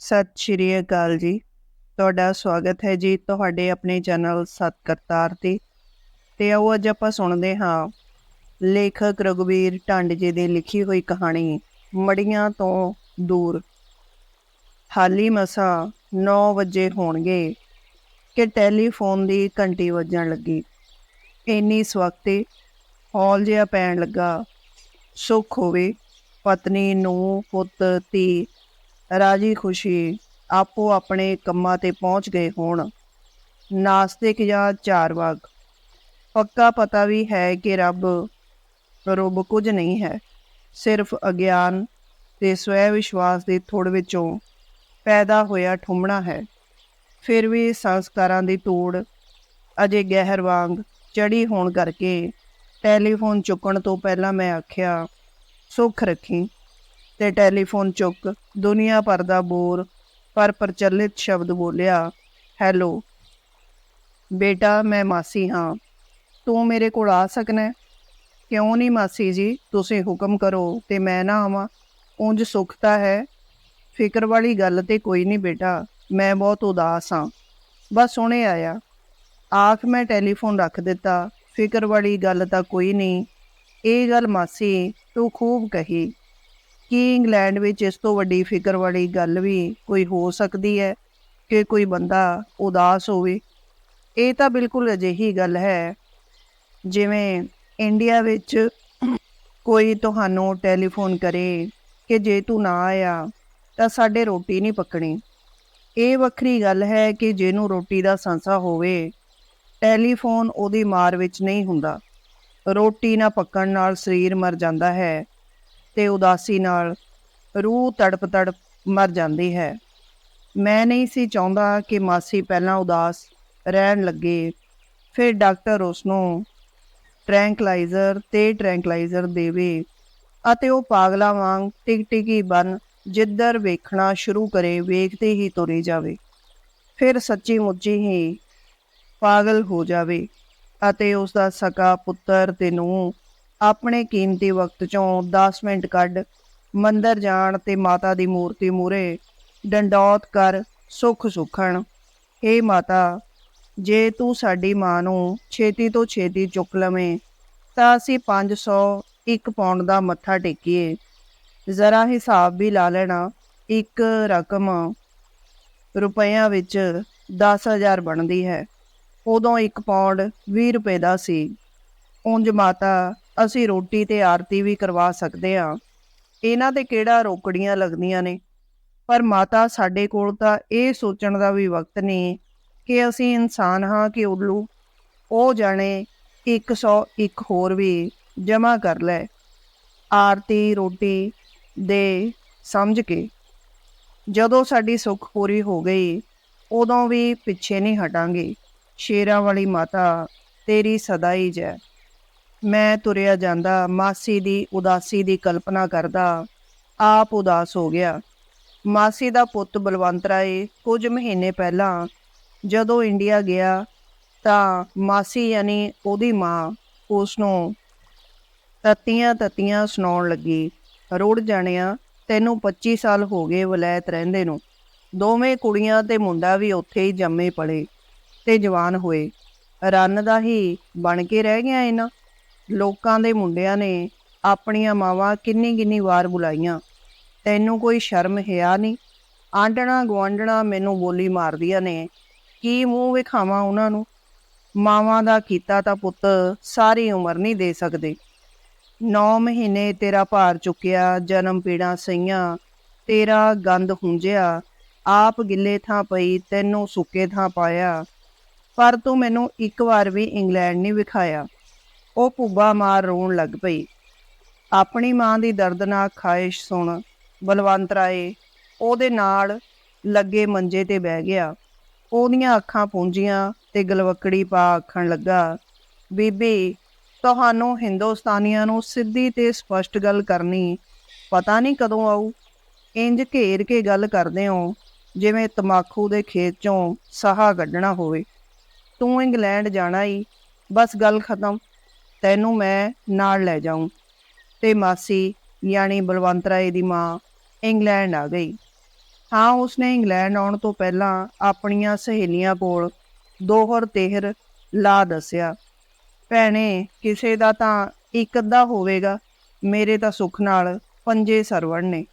ਸਤਿ ਸ਼੍ਰੀ ਅਕਾਲ ਜੀ। ਤੁਹਾਡਾ ਸਵਾਗਤ ਹੈ ਜੀ ਤੁਹਾਡੇ ਆਪਣੇ ਚੈਨਲ ਸਤ ਕਰਤਾਰ ਤੇ। ਤੇ ਆਓ ਅੱਜ ਆਪਾਂ ਸੁਣਦੇ ਹਾਂ ਲੇਖਕ ਰਘੁਵੀਰ ਢੰਡ ਜੀ ਦੀ ਲਿਖੀ ਹੋਈ ਕਹਾਣੀ ਮੜੀਆਂ ਤੋਂ ਦੂਰ। ਹਾਲੀ ਮਸਾ 9 ਵਜੇ ਹੋਣਗੇ ਕਿ ਟੈਲੀਫੋਨ ਦੀ ਘੰਟੀ ਵੱਜਣ ਲੱਗੀ। ਇੰਨੀ ਸਵਖਤੇ ਹੌਲ ਜਿਹਾ ਪੈਣ ਲੱਗਾ। ਸੁੱਖ ਹੋਵੇ, ਪਤਨੀ ਨੂੰ ਪੁੱਤ, ਧੀ ਰਾਜੀ ਖੁਸ਼ੀ ਆਪੋ ਆਪਣੇ ਕੰਮਾਂ ਤੇ ਪਹੁੰਚ ਗਏ ਹੋਣ। ਨਾਸਤਿਕ ਜਾਂ ਚਾਰਵਾਗ ਪੱਕਾ ਪਤਾ ਵੀ ਹੈ ਕਿ ਰੱਬ ਰੂਪ ਕੁਝ ਨਹੀਂ ਹੈ। ਸਿਰਫ ਅਗਿਆਨ ਤੇ ਸਵੈ ਵਿਸ਼ਵਾਸ ਦੇ ਥੋੜ ਵਿੱਚੋਂ ਪੈਦਾ ਹੋਇਆ ਠੁੰਮਣਾ ਹੈ। ਫਿਰ ਵੀ ਸੰਸਕਾਰਾਂ ਦੀ ਤੋੜ ਅਜੇ ਗਹਿਰ ਵਾਂਗ ਚੜੀ ਹੋਣ ਕਰਕੇ ਟੈਲੀਫੋਨ ਚੁੱਕਣ ਤੋਂ ਪਹਿਲਾਂ ਮੈਂ ਆਖਿਆ, ਸੁੱਖ ਰੱਖੀ। ਤੇ ਟੈਲੀਫੋਨ ਚੁੱਕ ਦੁਨੀਆ ਭਰ ਦਾ ਬੋਰ ਪਰ ਪ੍ਰਚਲਿਤ ਸ਼ਬਦ ਬੋਲਿਆ, ਹੈਲੋ, ਬੇਟਾ, ਮੈਂ ਮਾਸੀ ਹਾਂ। ਤੂੰ ਮੇਰੇ ਕੋਲ ਆ ਸਕਣਾ ਕਿਉਂ ਨਹੀਂ ਮਾਸੀ ਜੀ? ਤੁਸੀਂ ਹੁਕਮ ਕਰੋ ਤੇ ਮੈਂ ਨਾ ਆਵਾਂ। ਉਂਝ ਸੁਖਤਾ ਹੈ। ਫਿਕਰ ਵਾਲੀ ਗੱਲ ਤੇ ਕੋਈ ਨਹੀਂ ਬੇਟਾ, ਮੈਂ ਬਹੁਤ ਉਦਾਸ ਹਾਂ। ਬਸ ਹੁਣੇ ਆਇਆ। ਆਖ, ਮੈਂ ਟੈਲੀਫੋਨ ਰੱਖ ਦਿੱਤਾ। ਫਿਕਰ ਵਾਲੀ ਗੱਲ ਤਾਂ ਕੋਈ ਨਹੀਂ ਇਹ ਗੱਲ ਮਾਸੀ, ਤੂੰ ਖੂਬ ਕਹੀ। ਕੀ ਇੰਗਲੈਂਡ ਵਿੱਚ ਇਸ ਤੋਂ ਵੱਡੀ ਫਿਕਰ ਵਾਲੀ ਗੱਲ ਵੀ ਕੋਈ ਹੋ ਸਕਦੀ ਹੈ ਕਿ ਕੋਈ ਬੰਦਾ ਉਦਾਸ ਹੋਵੇ? ਇਹ ਤਾਂ ਬਿਲਕੁਲ ਅਜਿਹੀ ਗੱਲ ਹੈ ਜਿਵੇਂ ਇੰਡੀਆ ਵਿੱਚ ਕੋਈ ਤੁਹਾਨੂੰ ਟੈਲੀਫੋਨ ਕਰੇ ਕਿ ਜੇ ਤੂੰ ਨਾ ਆਇਆ ਤਾਂ ਸਾਡੇ ਰੋਟੀ ਨਹੀਂ ਪੱਕਣੀ। ਇਹ ਵੱਖਰੀ ਗੱਲ ਹੈ ਕਿ ਜਿਹਨੂੰ ਰੋਟੀ ਦਾ ਸੰਸਾ ਹੋਵੇ, ਟੈਲੀਫੋਨ ਉਹਦੀ ਮਾਰ ਵਿੱਚ ਨਹੀਂ ਹੁੰਦਾ। ਰੋਟੀ ਨਾ ਪੱਕਣ ਨਾਲ ਸਰੀਰ ਮਰ ਜਾਂਦਾ ਹੈ। ਤੇ ਉਦਾਸੀ ਨਾਲ ਰੂਹ ਤੜਪ ਤੜਪ ਮਰ ਜਾਂਦੀ ਹੈ। ਮੈਂ ਨਹੀਂ ਸੀ ਚਾਹੁੰਦਾ ਕਿ ਮਾਸੀ ਪਹਿਲਾਂ ਉਦਾਸ ਰਹਿਣ ਲੱਗੇ। ਫਿਰ ਡਾਕਟਰ ਉਸ ਨੂੰ ਟ੍ਰੈਂਕਲਾਈਜ਼ਰ ਤੇ ਟ੍ਰੈਂਕਲਾਈਜ਼ਰ ਦੇਵੇ ਅਤੇ ਉਹ ਪਾਗਲਾ ਵਾਂਗ ਟਿਕ ਟਿਕੀ ਬਨ ਜਿੱਧਰ ਵੇਖਣਾ ਸ਼ੁਰੂ ਕਰੇ, ਵੇਖਦੇ ਹੀ ਤੁਰੇ ਜਾਵੇ। ਫਿਰ ਸੱਚੀ ਮੁੱਚੀ ਹੀ ਪਾਗਲ ਹੋ ਜਾਵੇ ਅਤੇ ਉਸ ਦਾ ਸਕਾ ਪੁੱਤਰ ਤੇ ਨੂੰ ਆਪਣੇ ਕੀਮਤੀ ਵਕਤ ਚੋਂ 10 ਮਿੰਟ ਕੱਢ ਮੰਦਰ ਜਾਣ ਤੇ ਮਾਤਾ ਦੀ ਮੂਰਤੀ ਮੂਰੇ ਡੰਡੌਤ ਕਰ ਸੁਖ ਸੁਖਣ। ਏ ਮਾਤਾ, ਜੇ ਤੂੰ ਸਾਡੀ ਮਾਂ ਨੂੰ ਛੇਤੀ ਤੋਂ ਛੇਤੀ ਚੁੱਕ ਲਵੇਂ, ਤਾਂ ਅਸੀਂ 500 ਇੱਕ ਪੌਂਡ ਦਾ ਮੱਥਾ ਟੇਕੀਏ। ਜ਼ਰਾ ਹਿਸਾਬ ਵੀ ਲਾ ਲੈਣਾ, ਇੱਕ ਰਕਮ ਰੁਪਈਆਂ ਵਿੱਚ 10000 ਬਣਦੀ ਹੈ। ਉਦੋਂ ਇੱਕ ਪੌਂਡ 20 ਰੁਪਏ ਦਾ ਸੀ। ਉਂਝ ਮਾਤਾ ਅਸੀਂ ਰੋਟੀ ਤੇ ਆਰਤੀ ਵੀ ਕਰਵਾ ਸਕਦੇ ਹਾਂ। ਇਹਨਾਂ ਤੇ ਕਿਹੜਾ ਰੋਕੜੀਆਂ ਲੱਗਦੀਆਂ ਨੇ? ਪਰ ਮਾਤਾ ਸਾਡੇ ਕੋਲ ਤਾਂ ਇਹ ਸੋਚਣ ਦਾ ਵੀ ਵਕਤ ਨਹੀਂ ਕਿ ਅਸੀਂ ਇਨਸਾਨ ਹਾਂ ਕਿ ਉੱਲੂ। ਉਹ ਜਾਣੇ 101 ਹੋਰ ਵੀ ਜਮਾ ਕਰ ਲੈ। ਆਰਤੀ, ਰੋਟੀ ਦੇ ਸਮਝ ਕੇ ਜਦੋਂ ਸਾਡੀ ਸੁੱਖ ਪੂਰੀ ਹੋ ਗਈ, ਉਦੋਂ ਵੀ ਪਿੱਛੇ ਨਹੀਂ ਹਟਾਂਗੇ। ਸ਼ੇਰਾਂ ਵਾਲੀ ਮਾਤਾ, ਤੇਰੀ ਸਦਾ ਹੀ ਜੈ। ਮੈਂ ਤੁਰਿਆ ਜਾਂਦਾ, ਮਾਸੀ ਦੀ ਉਦਾਸੀ ਦੀ ਕਲਪਨਾ ਕਰਦਾ, ਆਪ ਉਦਾਸ ਹੋ ਗਿਆ। ਮਾਸੀ ਦਾ ਪੁੱਤ ਬਲਵੰਤ ਰਾਏ ਕੁਝ ਮਹੀਨੇ ਪਹਿਲਾਂ ਜਦੋਂ ਇੰਡੀਆ ਗਿਆ, ਤਾਂ ਮਾਸੀ ਯਾਨੀ ਉਹਦੀ ਮਾਂ ਉਸ ਨੂੰ ਤਤੀਆਂ ਤਤੀਆਂ ਸੁਣਾਉਣ ਲੱਗੀ। ਰੋੜ ਜਾਣਿਆ ਤੈਨੂੰ 25 ਸਾਲ ਹੋ ਗਏ ਵਲੈਤ ਰਹਿੰਦੇ ਨੂੰ। ਦੋਵੇਂ ਕੁੜੀਆਂ ਤੇ ਮੁੰਡਾ ਵੀ ਉੱਥੇ ਹੀ ਜੰਮੇ ਪਲੇ ਤੇ ਜਵਾਨ ਹੋਏ। ਰੰਨ ਦਾ ਹੀ ਬਣ ਕੇ ਰਹਿ ਗਿਆ ਇਹਨਾਂ। ਲੋਕਾਂ ਦੇ ਮੁੰਡਿਆਂ ਨੇ ਆਪਣੀਆਂ ਮਾਵਾਂ ਕਿੰਨੀ ਕਿੰਨੀ ਵਾਰ ਬੁਲਾਈਆਂ। ਤੈਨੂੰ ਕੋਈ ਸ਼ਰਮ ਹਿਆ ਨਹੀਂ? ਆਂਡਣਾ ਗਵਾਂਡਣਾ ਮੈਨੂੰ ਬੋਲੀ ਮਾਰਦੀਆਂ ਨੇ। ਕੀ ਮੂੰਹ ਵਿਖਾਵਾਂ ਉਹਨਾਂ ਨੂੰ? ਮਾਵਾਂ ਦਾ ਕੀਤਾ ਤਾਂ ਪੁੱਤ ਸਾਰੀ ਉਮਰ ਨਹੀਂ ਦੇ ਸਕਦੇ। 9 ਮਹੀਨੇ ਤੇਰਾ ਭਾਰ ਚੁੱਕਿਆ, ਜਨਮ ਪੀੜਾਂ ਸਈਆਂ, ਤੇਰਾ ਗੰਦ ਹੁੰਜਿਆ, ਆਪ ਗਿੱਲੇ ਥਾਂ ਪਈ, ਤੈਨੂੰ ਸੁੱਕੇ ਥਾਂ ਪਾਇਆ। ਪਰ ਤੂੰ ਮੈਨੂੰ ਇੱਕ ਵਾਰ ਵੀ ਇੰਗਲੈਂਡ ਨਹੀਂ ਵਿਖਾਇਆ। ਉਹ ਭੁੱਬਾ ਮਾਰ ਰੋਣ ਲੱਗ ਪਈ। ਆਪਣੀ ਮਾਂ ਦੀ ਦਰਦਨਾਕ ਖਾਹਿਸ਼ ਸੁਣ ਬਲਵੰਤ ਰਾਏ ਉਹਦੇ ਨਾਲ ਲੱਗੇ ਮੰਜੇ ਤੇ ਬਹਿ ਗਿਆ। ਉਹਦੀਆਂ ਅੱਖਾਂ ਪੂੰਝੀਆਂ ਤੇ ਗਲਵਕੜੀ ਪਾ ਆਖਣ ਲੱਗਾ, ਬੀਬੀ, ਤੁਹਾਨੂੰ ਹਿੰਦੁਸਤਾਨੀਆਂ ਨੂੰ ਸਿੱਧੀ ਤੇ ਸਪਸ਼ਟ ਗੱਲ ਕਰਨੀ ਪਤਾ ਨਹੀਂ ਕਦੋਂ ਆਊ। ਇੰਜ ਘੇਰ ਕੇ ਗੱਲ ਕਰਦੇ ਹੋ, ਜਿਵੇਂ ਤਮਾਕੂ ਦੇ ਖੇਤ ਚੋਂ ਸਾਹਾ ਕੱਢਣਾ ਹੋਵੇ। ਤੂੰ ਇੰਗਲੈਂਡ ਜਾਣਾ ਹੀ ਬਸ ਗੱਲ ਖਤਮ। ਤੈਨੂੰ ਮੈਂ ਨਾਲ ਲੈ ਜਾਊਂ। ਤੇ ਮਾਸੀ, ਯਾਨੀ ਬਲਵੰਤ ਰਾਏ ਦੀ ਮਾਂ, ਇੰਗਲੈਂਡ ਆ ਗਈ। ਹਾਂ, ਉਸਨੇ ਇੰਗਲੈਂਡ ਆਉਣ ਤੋਂ ਪਹਿਲਾਂ ਆਪਣੀਆਂ ਸਹੇਲੀਆਂ ਕੋਲ ਦੋਹਰ ਤੇਹਰ ਲਾ ਦੱਸਿਆ। ਭੈਣੇ, ਕਿਸੇ ਦਾ ਤਾਂ ਇੱਕ ਅੱਧਾ ਹੋਵੇਗਾ, ਮੇਰੇ ਤਾਂ ਸੁੱਖ ਨਾਲ ਪੰਜੇ ਸਰਵਣ ਨੇ।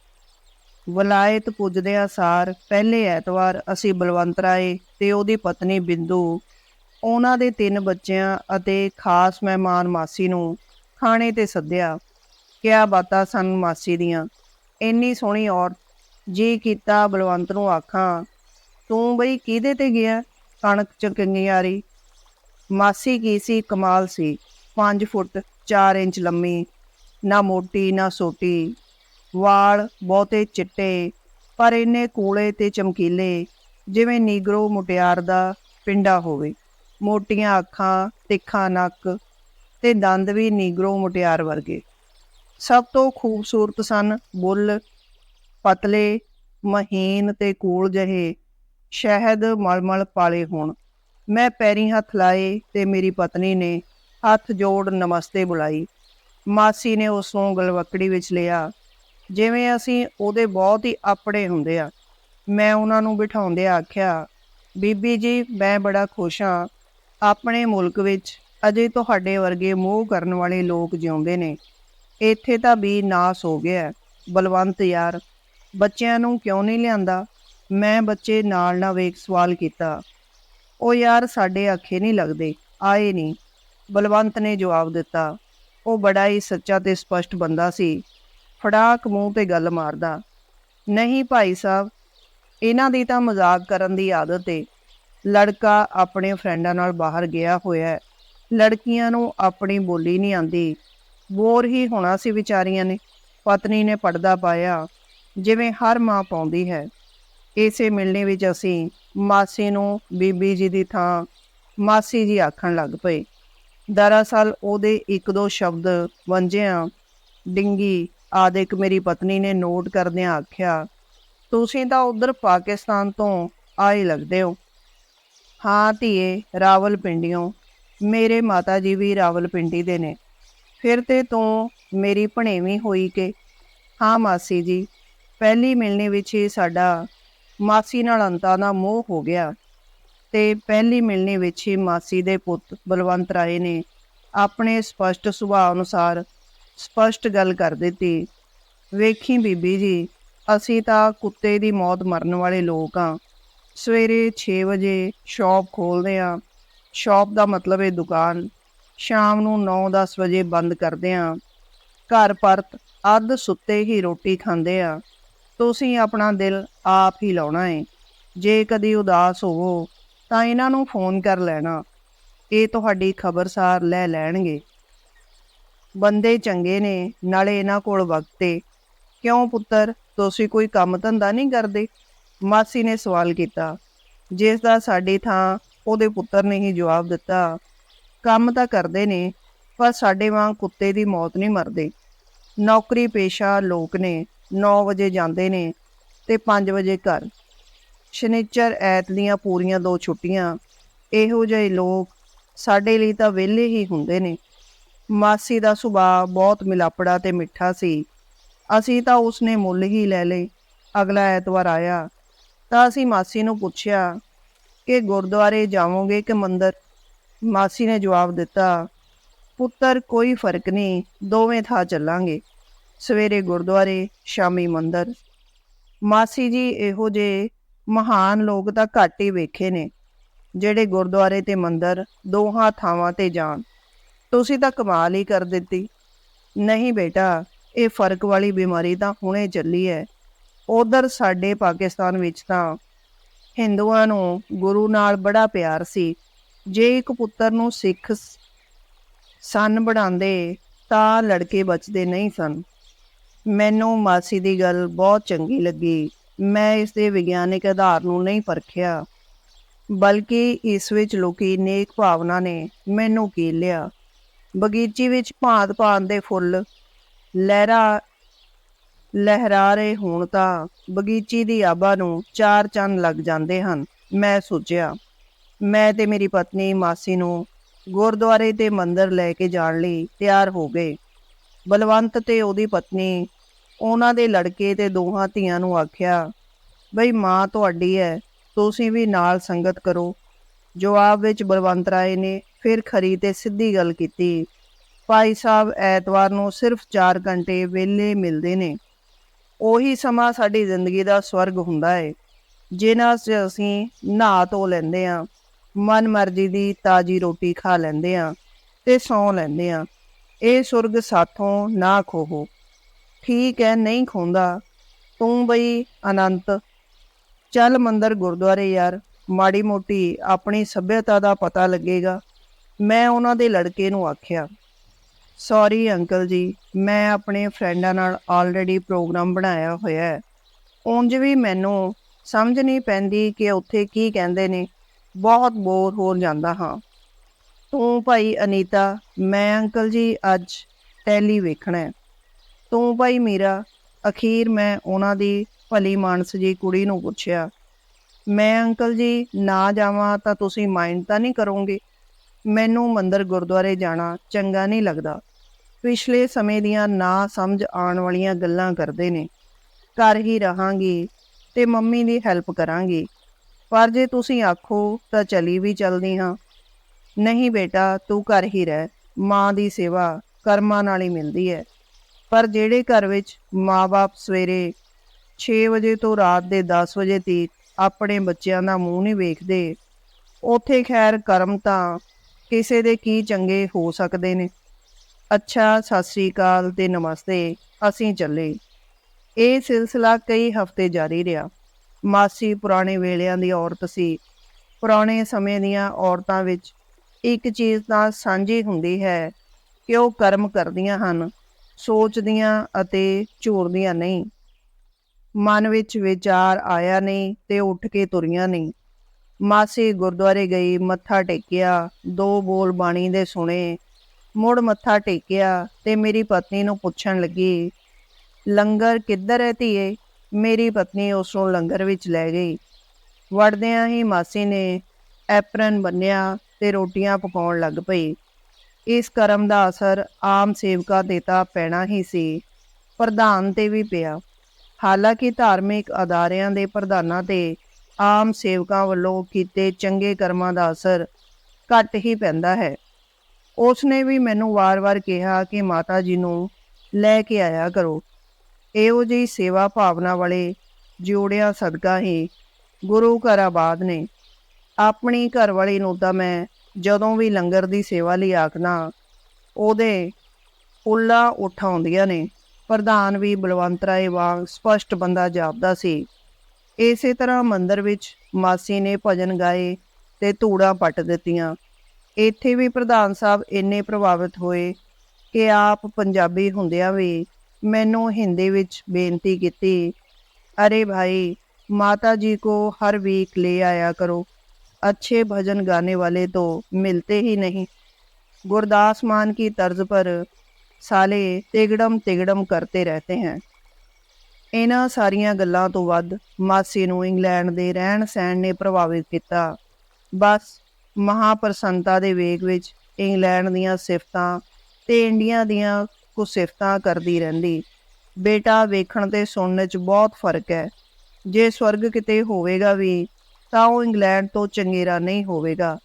ਵਲਾਇਤ ਪੁੱਜਦਿਆਂ ਸਾਰ ਪਹਿਲੇ ਐਤਵਾਰ ਅਸੀਂ ਬਲਵੰਤ ਰਾਏ ਤੇ ਉਹਦੀ ਪਤਨੀ ਬਿੰਦੂ ਉਹਨਾਂ ਦੇ ਤਿੰਨ ਬੱਚਿਆਂ ਅਤੇ ਖਾਸ ਮਹਿਮਾਨ ਮਾਸੀ ਨੂੰ ਖਾਣੇ ਤੇ ਸੱਦਿਆ। ਕਿਆ ਬਾਤਾਂ ਸਨ ਮਾਸੀ ਦੀਆਂ। ਇੰਨੀ ਸੋਹਣੀ ਔਰਤ, ਜੀ ਕੀਤਾ ਬਲਵੰਤ ਨੂੰ ਆਖਾਂ, ਤੂੰ ਬਈ ਕਿਹਦੇ ਤੇ ਗਿਆ? ਕਣਕ ਚ ਕੰਗਿਆਰੀ ਮਾਸੀ ਕੀ ਸੀ? ਕਮਾਲ ਸੀ। 5 ਫੁੱਟ 4 ਇੰਚ ਲੰਮੀ, ਨਾ ਮੋਟੀ, ਨਾ ਸੋਟੀ ਵਾਲ ਬਹੁਤੇ ਚਿੱਟੇ, ਪਰ ਇੰਨੇ ਕੂਲੇ ਤੇ ਚਮਕੀਲੇ, ਜਿਵੇਂ ਨੀਗਰੋ ਮੁਟਿਆਰ ਦਾ ਪਿੰਡਾ ਹੋਵੇ। ਮੋਟੀਆਂ ਅੱਖਾਂ ਤਿੱਖਾ ਨੱਕ ਤੇ ਦੰਦ ਵੀ ਨੀਗਰੋ ਮੁਟਿਆਰ ਵਰਗੇ। ਸਭ ਤੋਂ ਖੂਬਸੂਰਤ ਸਨ ਬੁੱਲ, ਪਤਲੇ, ਮਹੀਨ ਤੇ ਕੂਲ ਜਿਹੇ, ਸ਼ਹਿਦ ਮਲਮਲ ਪਾਲੇ ਹੋਣ। ਮੈਂ ਪੈਰੀ ਹੱਥ ਲਾਏ ਤੇ ਮੇਰੀ ਪਤਨੀ ਨੇ ਹੱਥ ਜੋੜ ਨਮਸਤੇ ਬੁਲਾਈ। ਮਾਸੀ ਨੇ ਉਸ ਨੂੰ ਗਲਵਕੜੀ ਵਿੱਚ ਲਿਆ। ਜਿਵੇਂ ਅਸੀਂ ਉਹਦੇ ਬਹੁਤ ਹੀ ਆਪਣੇ ਹੁੰਦੇ ਆ। ਮੈਂ ਉਹਨਾਂ ਨੂੰ ਬਿਠਾਉਂਦੇ ਆਖਿਆ, ਬੀਬੀ ਜੀ, ਮੈਂ ਬੜਾ ਖੁਸ਼ ਹਾਂ। ਆਪਣੇ ਮੁਲਕ ਵਿੱਚ ਅਜੇ ਤੁਹਾਡੇ ਵਰਗੇ ਮੋਹ ਕਰਨ ਵਾਲੇ ਲੋਕ ਜਿਉਂਦੇ ਨੇ। ਇੱਥੇ ਤਾਂ ਵੀ ਨਾਸ ਹੋ ਗਿਆ ਬਲਵੰਤ ਯਾਰ, ਬੱਚਿਆਂ ਨੂੰ ਕਿਉਂ ਨਹੀਂ ਲਿਆਂਦਾ? ਮੈਂ ਬੱਚੇ ਨਾਲ ਨਾ ਵੇਖ ਸਵਾਲ ਕੀਤਾ। ਉਹ ਯਾਰ ਸਾਡੇ ਅੱਖੇ ਨਹੀਂ ਲੱਗਦੇ, ਆਏ ਨਹੀਂ। ਬਲਵੰਤ ਨੇ ਜਵਾਬ ਦਿੱਤਾ। ਉਹ ਬੜਾ ਹੀ ਸੱਚਾ ਤੇ ਸਪਸ਼ਟ ਬੰਦਾ ਸੀ। ਫੜਾਕ ਮੂੰਹ ਤੇ ਗੱਲ ਮਾਰਦਾ। ਨਹੀਂ ਭਾਈ ਸਾਹਿਬ, ਇਹਨਾਂ ਦੀ ਤਾਂ ਮਜ਼ਾਕ ਕਰਨ ਦੀ ਆਦਤ ਏ। ਲੜਕਾ ਆਪਣੇ ਫਰੈਂਡਾਂ ਨਾਲ ਬਾਹਰ ਗਿਆ ਹੋਇਆ ਹੈ। ਲੜਕੀਆਂ ਨੂੰ ਆਪਣੀ ਬੋਲੀ ਨਹੀਂ ਆਂਦੀ ਬੋਰ ਹੀ ਹੋਣਾ ਸੀ ਵਿਚਾਰੀਆਂ ਨੇ। ਪਤਨੀ ਨੇ ਪਰਦਾ ਪਾਇਆ, ਜਿਵੇਂ ਹਰ ਮਾਂ ਪਾਉਂਦੀ ਹੈ। ਇਸੇ ਮਿਲਣੇ ਵਿੱਚ ਅਸੀਂ ਮਾਸੀ ਨੂੰ ਬੀਬੀ ਜੀ ਦੀ ਥਾਂ ਮਾਸੀ ਜੀ ਆਖਣ ਲੱਗ ਪਏ। ਦਰਅਸਲ ਉਹਦੇ ਇੱਕ ਦੋ ਸ਼ਬਦ ਵੰਜਿਆਂ ਡਿੰਗੀ ਆਦਿਕ ਮੇਰੀ ਪਤਨੀ ਨੇ ਨੋਟ ਕਰਦਿਆਂ ਆਖਿਆ, ਤੁਸੀਂ ਤਾਂ ਉਧਰ ਪਾਕਿਸਤਾਨ ਤੋਂ ਆਏ ਲੱਗਦੇ ਹੋ। ਹਾਂ ਧੀਏ ਰਾਵਲ ਰਾਵਲਪਿੰਡੀੋਂ ਮੇਰੇ ਮਾਤਾ ਜੀ ਵੀ ਰਾਵਲ ਪਿੰਡੀ ਦੇ ਨੇ। ਫਿਰ ਤੇ ਤੂੰ ਮੇਰੀ ਭਣੇਵੀਂ ਹੋਈ ਕਿ? ਹਾਂ ਮਾਸੀ ਜੀ, ਪਹਿਲੀ ਮਿਲਣੀ ਵਿੱਚ ਹੀ ਸਾਡਾ ਮਾਸੀ ਨਾਲ ਅੰਤਾਂ ਦਾ ਮੋਹ ਹੋ ਗਿਆ। ਤੇ ਪਹਿਲੀ ਮਿਲਣੀ ਵਿੱਚ ਹੀ ਮਾਸੀ ਦੇ ਪੁੱਤ ਬਲਵੰਤ ਰਾਏ ਨੇ ਆਪਣੇ ਸਪਸ਼ਟ ਸੁਭਾਅ ਅਨੁਸਾਰ ਸਪਸ਼ਟ ਗੱਲ ਕਰ ਦਿੱਤੀ। ਵੇਖੀ ਬੀਬੀ ਜੀ, ਅਸੀਂ ਤਾਂ ਕੁੱਤੇ ਦੀ ਮੌਤ ਮਰਨ ਵਾਲੇ ਲੋਕ ਆ। ਸਵੇਰੇ 6 ਵਜੇ ਸ਼ਾਪ ਖੋਲਦੇ ਆ ਸ਼ਾਪ ਦਾ ਮਤਲਬ ਹੈ ਦੁਕਾਨ। ਸ਼ਾਮ ਨੂੰ 9-10 ਵਜੇ ਬੰਦ ਕਰਦੇ ਆ ਘਰ ਪਰਤ ਅੱਧ ਸੁੱਤੇ ਹੀ ਰੋਟੀ ਖਾਂਦੇ ਆ ਤੁਸੀਂ ਆਪਣਾ ਦਿਲ ਆਪ ਹੀ ਲਾਉਣਾ ਹੈ। ਜੇ ਕਦੀ ਉਦਾਸ ਹੋਵੋ, ਤਾਂ ਇਹਨਾਂ ਨੂੰ ਫੋਨ ਕਰ ਲੈਣਾ। ਇਹ ਤੁਹਾਡੀ ਖਬਰਸਾਰ ਲੈ ਲੈਣਗੇ। ਬੰਦੇ ਚੰਗੇ ਨੇ, ਨਾਲੇ ਇਹਨਾਂ ਕੋਲ ਵਕਤ ਏ। ਕਿਉਂ ਪੁੱਤਰ, ਤੁਸੀਂ ਕੋਈ ਕੰਮ ਧੰਦਾ ਨਹੀਂ ਕਰਦੇ? ਮਾਸੀ ਨੇ ਸਵਾਲ ਕੀਤਾ ਜਿਸ ਦਾ ਸਾਡੀ ਥਾਂ ਉਹਦੇ ਪੁੱਤਰ ਨੇ ਹੀ ਜਵਾਬ ਦਿੱਤਾ, ਕੰਮ ਤਾਂ ਕਰਦੇ ਨੇ, ਪਰ ਸਾਡੇ ਵਾਂਗ ਕੁੱਤੇ ਦੀ ਮੌਤ ਨਹੀਂ ਮਰਦੇ। ਨੌਕਰੀ ਪੇਸ਼ਾ ਲੋਕ ਨੇ 9 ਵਜੇ ਜਾਂਦੇ ਨੇ ਤੇ 5 ਵਜੇ ਘਰ। ਸ਼ਨੀਚਰ ਐਤ ਦੀਆਂ ਪੂਰੀਆਂ ਦੋ ਛੁੱਟੀਆਂ, ਇਹੋ ਜਿਹੇ ਲੋਕ ਸਾਡੇ ਲਈ ਤਾਂ ਵਿਹਲੇ ਹੀ ਹੁੰਦੇ ਨੇ। ਮਾਸੀ ਦਾ ਸੁਭਾਅ ਬਹੁਤ ਮਿਲਾਪੜਾ ਤੇ ਮਿੱਠਾ ਸੀ। ਅਸੀਂ ਤਾਂ ਉਸਨੇ ਮੁੱਲ ਹੀ ਲੈ ਲਏ। ਅਗਲਾ ਐਤਵਾਰ ਆਇਆ ਤਾਂ ਅਸੀਂ ਮਾਸੀ ਨੂੰ ਪੁੱਛਿਆ ਕਿ ਗੁਰਦੁਆਰੇ ਜਾਵੋਗੇ ਕਿ ਮੰਦਰ? ਮਾਸੀ ਨੇ ਜਵਾਬ ਦਿੱਤਾ, ਪੁੱਤਰ, ਕੋਈ ਫ਼ਰਕ ਨਹੀਂ, ਦੋਵੇਂ ਥਾਂ ਚੱਲਾਂਗੇ। ਸਵੇਰੇ ਗੁਰਦੁਆਰੇ, ਸ਼ਾਮੀ ਮੰਦਰ। ਮਾਸੀ ਜੀ ਇਹੋ ਜੇ ਮਹਾਨ ਲੋਕ ਤਾਂ ਘੱਟ ਹੀ ਵੇਖੇ ਨੇ, ਜਿਹੜੇ ਗੁਰਦੁਆਰੇ ਤੇ ਮੰਦਰ ਦੋਹਾਂ ਥਾਵਾਂ ਤੇ ਜਾਣ। ਤੁਸੀਂ ਤਾਂ ਕਮਾਲ ਹੀ ਕਰ ਦਿੱਤੀ। ਨਹੀਂ ਬੇਟਾ, ਇਹ ਫ਼ਰਕ ਵਾਲੀ ਬਿਮਾਰੀ ਤਾਂ ਹੁਣੇ ਚੱਲੀ ਹੈ। ਉਧਰ ਸਾਡੇ ਪਾਕਿਸਤਾਨ ਵਿੱਚ ਤਾਂ ਹਿੰਦੂਆਂ ਨੂੰ ਗੁਰੂ ਨਾਲ ਬੜਾ ਪਿਆਰ ਸੀ। ਜੇ ਇੱਕ ਪੁੱਤਰ ਨੂੰ ਸਿੱਖ ਸਨ ਬਣਾਉਂਦੇ ਤਾਂ ਲੜਕੇ ਬਚਦੇ ਨਹੀਂ ਸਨ। ਮੈਨੂੰ ਮਾਸੀ ਦੀ ਗੱਲ ਬਹੁਤ ਚੰਗੀ ਲੱਗੀ। ਮੈਂ ਇਸ ਦੇ ਵਿਗਿਆਨਿਕ ਆਧਾਰ ਨੂੰ ਨਹੀਂ ਪਰਖਿਆ, ਬਲਕਿ ਇਸ ਵਿੱਚ ਲੋਕੀ ਨੇਕ ਭਾਵਨਾ ਨੇ ਮੈਨੂੰ ਕੀਲ ਲਿਆ। ਬਗੀਚੀ ਵਿੱਚ ਭਾਂਤ ਭਾਂਤ ਦੇ ਫੁੱਲ, ਲਹਿਰਾ ਲਹਿਰਾ ਰਹੇ ਹੋਣ ਤਾਂ ਬਗੀਚੀ ਦੀ ਆਬਾ ਨੂੰ ਚਾਰ ਚੰਨ ਲੱਗ ਜਾਂਦੇ ਹਨ। ਮੈਂ ਸੋਚਿਆ, ਮੈਂ ਤੇ ਮੇਰੀ ਪਤਨੀ ਮਾਸੀ ਨੂੰ ਗੁਰਦੁਆਰੇ ਤੇ ਮੰਦਰ ਲੈ ਕੇ ਜਾਣ ਲਈ ਤਿਆਰ ਹੋ ਗਏ। ਬਲਵੰਤ ਤੇ ਉਹਦੀ ਪਤਨੀ, ਉਹਨਾਂ ਦੇ ਲੜਕੇ ਤੇ ਦੋਹਾਂ ਧੀਆਂ ਨੂੰ ਆਖਿਆ, ਬਈ ਮਾਂ ਤੁਹਾਡੀ ਹੈ ਤੁਸੀਂ ਵੀ ਨਾਲ ਸੰਗਤ ਕਰੋ। ਜਵਾਬ ਵਿੱਚ ਬਲਵੰਤ ਰਾਏ ਨੇ ਫਿਰ ਖਰੀ ਤੇ ਸਿੱਧੀ ਗੱਲ ਕੀਤੀ, ਭਾਈ ਸਾਹਿਬ ਐਤਵਾਰ ਨੂੰ ਸਿਰਫ 4 ਘੰਟੇ ਵਿਹਲੇ ਮਿਲਦੇ ਨੇ। ਉਹੀ ਸਮਾਂ ਸਾਡੀ ਜ਼ਿੰਦਗੀ ਦਾ ਸਵਰਗ ਹੁੰਦਾ ਹੈ ਜਿਨ੍ਹਾਂ 'ਚ ਅਸੀਂ ਨਹਾ ਧੋ ਲੈਂਦੇ ਆ ਮਨ ਮਰਜ਼ੀ ਦੀ ਤਾਜੀ ਰੋਟੀ ਖਾ ਲੈਂਦੇ ਆ ਤੇ ਸੌਂ ਲੈਂਦੇ ਆ ਇਹ ਸੁਰਗ ਸਾਥੋਂ ਨਾ ਖੋਹੋ। ਠੀਕ ਹੈ, ਨਹੀਂ ਖੋਂਦਾ, ਤੂੰ ਬਈ ਅਨੰਤ। ਚੱਲ ਮੰਦਰ ਗੁਰਦੁਆਰੇ ਯਾਰ, ਮਾੜੀ ਮੋਟੀ ਆਪਣੀ ਸੱਭਿਅਤਾ ਦਾ ਪਤਾ ਲੱਗੇਗਾ। ਮੈਂ ਉਹਨਾਂ ਦੇ ਲੜਕੇ ਨੂੰ ਆਖਿਆ ਸੌਰੀ ਅੰਕਲ ਜੀ, ਮੈਂ ਆਪਣੇ ਫਰੈਂਡਾਂ ਨਾਲ ਆਲਰੇਡੀ ਪ੍ਰੋਗਰਾਮ ਬਣਾਇਆ ਹੋਇਆ ਹੈ। ਉਂਝ ਵੀ ਮੈਨੂੰ ਸਮਝ ਨਹੀਂ ਪੈਂਦੀ ਕਿ ਉੱਥੇ ਕੀ ਕਹਿੰਦੇ ਨੇ। ਬਹੁਤ ਬੋਰ ਹੋ ਜਾਂਦਾ ਹਾਂ। ਤੂੰ ਭਾਈ ਅਨੀਤਾ, ਮੈਂ ਅੰਕਲ ਜੀ ਅੱਜ ਟੈਲੀ ਵੇਖਣਾ ਹੈ। ਤੂੰ ਭਾਈ ਮੀਰਾ, ਅਖੀਰ ਮੈਂ ਉਹਨਾਂ ਦੀ ਭਲੀ ਮਾਨਸ ਜੀ ਕੁੜੀ ਨੂੰ ਪੁੱਛਿਆ। ਮੈਂ ਅੰਕਲ ਜੀ ਨਾ ਜਾਵਾਂ ਤਾਂ ਤੁਸੀਂ ਮਾਈਂਡ ਤਾਂ ਨਹੀਂ ਕਰੋਗੇ। ਮੈਨੂੰ ਮੰਦਰ ਗੁਰਦੁਆਰੇ ਜਾਣਾ ਚੰਗਾ ਨਹੀਂ ਲੱਗਦਾ। ਪਿਛਲੇ ਸਮੇਂ ਦੀਆਂ ਨਾ ਸਮਝ ਆਉਣ ਵਾਲੀਆਂ ਗੱਲਾਂ ਕਰਦੇ ਨੇ। ਘਰ ਹੀ ਰਹਾਂਗੀ ਤੇ ਮੰਮੀ ਦੀ ਹੈਲਪ ਕਰਾਂਗੀ। ਪਰ ਜੇ ਤੁਸੀਂ ਆਖੋ ਤਾਂ ਚਲੀ ਵੀ ਚਲਦੀ ਹਾਂ। ਨਹੀਂ ਬੇਟਾ, ਤੂੰ ਘਰ ਹੀ ਰਹਿ। ਮਾਂ ਦੀ ਸੇਵਾ ਕਰਮਾਂ ਨਾਲ ਹੀ ਮਿਲਦੀ ਹੈ। ਪਰ ਜਿਹੜੇ ਘਰ ਵਿੱਚ ਮਾਪੇ ਸਵੇਰੇ 6 ਵਜੇ ਤੋਂ ਰਾਤ ਦੇ 10 ਵਜੇ ਤੱਕ ਆਪਣੇ ਬੱਚਿਆਂ ਦਾ ਮੂੰਹ ਨਹੀਂ ਵੇਖਦੇ, ਉਥੇ ਖੈਰ ਕਰਮ ਤਾਂ ਕਿਸੇ ਦੇ ਕੀ ਚੰਗੇ ਹੋ ਸਕਦੇ ਨੇ। ਅੱਛਾ, ਸਤਿ ਸ੍ਰੀ ਅਕਾਲ ਤੇ ਨਮਸਤੇ, ਅਸੀਂ ਚੱਲੇ। ਇਹ ਸਿਲਸਿਲਾ ਕਈ ਹਫ਼ਤੇ ਜਾਰੀ ਰਿਹਾ। ਮਾਸੀ ਪੁਰਾਣੇ ਵੇਲਿਆਂ ਦੀ ਔਰਤ ਸੀ। ਪੁਰਾਣੇ ਸਮੇਂ ਦੀਆਂ ਔਰਤਾਂ ਵਿੱਚ ਇੱਕ ਚੀਜ਼ ਤਾਂ ਸਾਂਝੀ ਹੁੰਦੀ ਹੈ ਕਿ ਉਹ ਕਰਮ ਕਰਦੀਆਂ ਹਨ, ਸੋਚਦੀਆਂ ਅਤੇ ਝੂਰਦੀਆਂ ਨਹੀਂ। ਮਨ ਵਿੱਚ ਵਿਚਾਰ ਆਇਆ ਨਹੀਂ ਤੇ ਉੱਠ ਕੇ ਤੁਰੀਆਂ ਨਹੀਂ। ਮਾਸੀ ਗੁਰਦੁਆਰੇ ਗਈ, ਮੱਥਾ ਟੇਕਿਆ, ਦੋ ਬੋਲ ਬਾਣੀ ਦੇ ਸੁਣੇ ਮੁੜ ਮੱਥਾ ਟੇਕਿਆ ਤੇ ਮੇਰੀ ਪਤਨੀ ਨੂੰ ਪੁੱਛਣ ਲੱਗੀ, ਲੰਗਰ ਕਿੱਧਰ ਹੈ ਧੀਏ? ਮੇਰੀ ਪਤਨੀ ਉਸ ਨੂੰ ਲੰਗਰ ਵਿੱਚ ਲੈ ਗਈ। ਵੜਦਿਆਂ ਹੀ ਮਾਸੀ ਨੇ ਐਪਰਨ ਬੰਨਿਆ ਤੇ ਰੋਟੀਆਂ ਪਕਾਉਣ ਲੱਗ ਪਈ। ਇਸ ਕਰਮ ਦਾ ਅਸਰ ਆਮ ਸੇਵਕਾ ਤੇ ਤਾਂ ਪੈਣਾ ਹੀ ਸੀ, ਪ੍ਰਧਾਨ ਤੇ ਵੀ ਪਿਆ। ਹਾਲਾਂਕਿ ਧਾਰਮਿਕ ਅਦਾਰਿਆਂ ਦੇ ਪ੍ਰਧਾਨਾਂ ਤੇ ਆਮ ਸੇਵਕਾਂ ਵੱਲੋਂ ਕੀਤੇ ਚੰਗੇ ਕਰਮਾਂ ਦਾ ਅਸਰ ਘੱਟ ਹੀ ਪੈਂਦਾ ਹੈ। ਉਸਨੇ ਵੀ ਮੈਨੂੰ ਵਾਰ-ਵਾਰ ਕਿਹਾ ਕਿ ਮਾਤਾ ਜੀ ਨੂੰ ਲੈ ਕੇ ਆਇਆ ਕਰੋ। ਇਹੋ ਜਿਹੀ ਸੇਵਾ ਭਾਵਨਾ ਵਾਲੇ ਜੋੜਿਆਂ ਸਦਕਾ ਹੀ ਗੁਰੂ ਘਰ ਆਬਾਦ ਨੇ। ਆਪਣੀ ਘਰਵਾਲੀ ਨੂੰ ਤਾਂ ਮੈਂ ਜਦੋਂ ਵੀ ਲੰਗਰ ਦੀ ਸੇਵਾ ਲਈ ਆਖਣਾ ਉਹਦੇ ਉੱਲਾ ਉਠਾਉਂਦੀਆਂ ਨੇ। ਪ੍ਰਧਾਨ ਵੀ ਬਲਵੰਤ ਰਾਏ ਵਾਂਗ ਸਪਸ਼ਟ ਬੰਦਾ ਜਾਪਦਾ ਸੀ। ਇਸੇ ਤਰ੍ਹਾਂ ਮੰਦਰ ਵਿੱਚ ਮਾਸੀ ਨੇ ਭਜਨ ਗਾਏ ਤੇ ਧੂੜਾ ਪੱਟ ਦਿੱਤੀਆਂ। ਇੱਥੇ ਵੀ ਪ੍ਰਧਾਨ ਸਾਹਿਬ ਇੰਨੇ ਪ੍ਰਭਾਵਿਤ ਹੋਏ ਕਿ ਆਪ ਪੰਜਾਬੀ ਹੁੰਦਿਆਂ ਵੀ ਮੈਨੂੰ ਹਿੰਦੀ ਵਿੱਚ ਬੇਨਤੀ ਕੀਤੀ ਅਰੇ ਭਾਈ ਮਾਤਾ ਜੀ को हर वीक ले आया करो अच्छे भजन गाने वाले तो मिलते ही नहीं गुरदास मान की तर्ज पर साले तिगड़म तिगड़म करते रहते हैं ਇਹਨਾਂ ਸਾਰੀਆਂ ਗੱਲਾਂ ਤੋਂ ਵੱਧ ਮਾਸੀ ਨੂੰ ਇੰਗਲੈਂਡ ਦੇ ਰਹਿਣ ਸਹਿਣ ਨੇ ਪ੍ਰਭਾਵਿਤ ਕੀਤਾ ਬਸ ਮਹਾਪ੍ਰਸੰਨਤਾ ਦੇ ਵੇਗ ਵਿੱਚ ਇੰਗਲੈਂਡ ਦੀਆਂ ਸਿਫਤਾਂ ਤੇ ਇੰਡੀਆ ਦੀਆਂ ਕੁਝ ਸਿਫਤਾਂ ਕਰਦੀ ਰਹਿੰਦੀ। ਬੇਟਾ ਵੇਖਣ ਤੇ ਸੁਣਨ 'ਚ ਬਹੁਤ ਫ਼ਰਕ ਹੈ। ਜੇ ਸਵਰਗ ਕਿਤੇ ਹੋਵੇਗਾ ਵੀ, ਤਾਂ ਉਹ ਇੰਗਲੈਂਡ ਤੋਂ ਚੰਗੇਰਾ ਨਹੀਂ ਹੋਵੇਗਾ।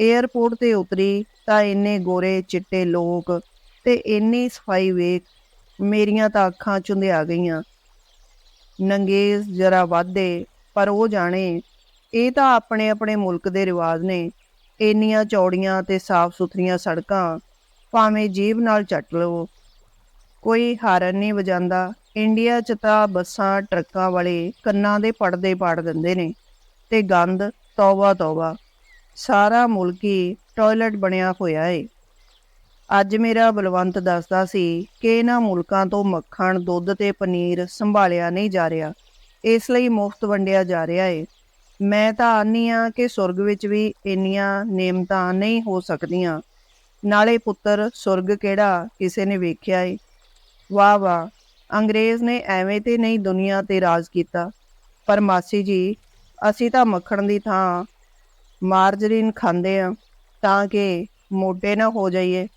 에ਅਰਪੋਰਟ ਤੇ ਉਤਰੀ ਤਾਂ ਇੰਨੇ ਗੋਰੇ ਚਿੱਟੇ ਲੋਕ ਤੇ ਇੰਨੀ ਸਫ਼ਾਈ ਵੇਖ ਮੇਰੀਆਂ ਤਾਂ ਅੱਖਾਂ ਚੁੰਧਿਆ ਗਈਆਂ। ਨੰਗੇਜ਼ ਜਰਾ ਵਾਧੇ ਪਰ ਉਹ ਜਾਣੇ, ਇਹ ਤਾਂ ਆਪਣੇ ਆਪਣੇ ਮੁਲਕ ਦੇ ਰਿਵਾਜ ਨੇ। ਇੰਨੀਆਂ ਚੌੜੀਆਂ ਤੇ ਸਾਫ਼ ਸੁਥਰੀਆਂ ਸੜਕਾਂ ਭਾਵੇਂ ਜੀਬ ਨਾਲ ਚੱਟ ਲਵੋ। ਕੋਈ ਹਾਰਨ ਨਹੀਂ ਵਜਾਂਦਾ। ਇੰਡੀਆ 'ਚ ਤਾਂ ਬੱਸਾਂ, ਟਰੱਕਾਂ ਵਾਲੇ ਕੰਨਾਂ ਦੇ ਪੜਦੇ ਪਾੜ ਦਿੰਦੇ ਨੇ ਤੇ ਗੰਦ ਤੌਬਾ ਤੌਬਾ। ਸਾਰਾ ਮੁਲਕ ਹੀ ਟਾਇਲਟ ਬਣਿਆ ਹੋਇਆ ਏ। ਅੱਜ ਮੇਰਾ ਬਲਵੰਤ ਦੱਸਦਾ ਸੀ ਕਿ ਇਹਨਾਂ ਮੁਲਕਾਂ ਤੋਂ ਮੱਖਣ, ਦੁੱਧ ਤੇ ਪਨੀਰ ਸੰਭਾਲਿਆ ਨਹੀਂ ਜਾ ਰਿਹਾ। ਇਸ ਲਈ ਮੁਫਤ ਵੰਡਿਆ ਜਾ ਰਿਹਾ ਏ। ਮੈਂ ਤਾਂ ਆਨੀ ਆ ਕਿ ਸੁਰਗ ਵਿੱਚ ਵੀ ਇੰਨੀਆਂ ਨੇਮਤਾਂ ਨਹੀਂ ਹੋ ਸਕਦੀਆਂ। ਨਾਲੇ ਪੁੱਤਰ, ਸੁਰਗ ਕਿਹੜਾ? ਕਿਸੇ ਨੇ ਵੇਖਿਆ ਏ। ਵਾਹ ਵਾਹ, ਅੰਗਰੇਜ਼ ਨੇ ਐਵੇਂ ਤੇ ਨਹੀਂ ਦੁਨੀਆ ਤੇ ਰਾਜ ਕੀਤਾ। ਪਰ ਮਾਸੀ ਜੀ, ਅਸੀਂ ਤਾਂ ਮੱਖਣ ਦੀ ਥਾਂ ਮਾਰਜਰੀਨ ਖਾਂਦੇ ਆ, ਤਾਂ ਕਿ ਮੋਟੇ ਨਾ ਹੋ ਜਾਈਏ।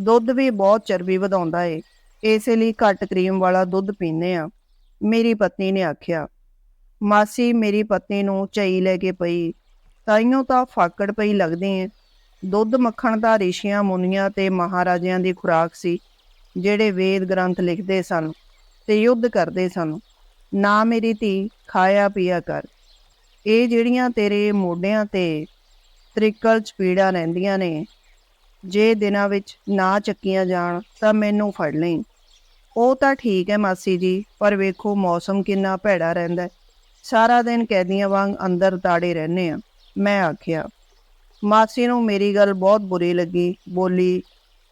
ਦੁੱਧ ਵੀ ਬਹੁਤ ਚਰਬੀ ਵਧਾਉਂਦਾ ਏ। ਇਸੇ ਲਈ ਘੱਟ ਕਰੀਮ ਵਾਲਾ ਦੁੱਧ ਪੀਂਦੇ ਆ। ਮੇਰੀ ਪਤਨੀ ਨੇ ਆਖਿਆ ਮਾਸੀ ਮੇਰੀ ਪਤਨੀ ਨੂੰ ਝਈ ਲੈ ਕੇ ਪਈ। ਤਾਈਓ ਤਾਂ ਫਾਕੜ ਪਈ ਲੱਗਦੀ ਐ ਦੁੱਧ ਮੱਖਣ ਦਾ ਰਿਸ਼ੀਆਂ, ਮੁਨੀਆਂ ਤੇ ਮਹਾਰਾਜਿਆਂ ਦੀ ਖੁਰਾਕ ਸੀ, ਜਿਹੜੇ ਵੇਦ ਗ੍ਰੰਥ ਲਿਖਦੇ ਸਨ ਤੇ ਯੁੱਧ ਕਰਦੇ ਸਨ। ਨਾ ਮੇਰੀ ਧੀ ਖਾਇਆ ਪੀਆ ਕਰ। ਇਹ ਜਿਹੜੀਆਂ ਤੇਰੇ ਮੋਢਿਆਂ ਤੇ ਤ੍ਰਿਕਲ ਚਪੀੜਾ ਰਹਿੰਦੀਆਂ ਨੇ, ਜੇ ਦਿਨਾਂ ਵਿੱਚ ਨਾ ਚੱਕੀਆਂ ਜਾਣ ਤਾਂ ਮੈਨੂੰ ਫੜ ਲਈ। ਉਹ ਤਾਂ ਠੀਕ ਹੈ ਮਾਸੀ ਜੀ, ਪਰ ਵੇਖੋ ਮੌਸਮ ਕਿੰਨਾ ਭੈੜਾ ਰਹਿੰਦਾ ਹੈ। ਸਾਰਾ ਦਿਨ ਕੈਦੀਆਂ ਵਾਂਗ ਅੰਦਰ ਤਾੜੇ ਰਹਿੰਦੇ ਆ ਮੈਂ ਆਖਿਆ, ਮਾਸੀ ਨੂੰ ਮੇਰੀ ਗੱਲ ਬਹੁਤ ਬੁਰੀ ਲੱਗੀ। ਬੋਲੀ,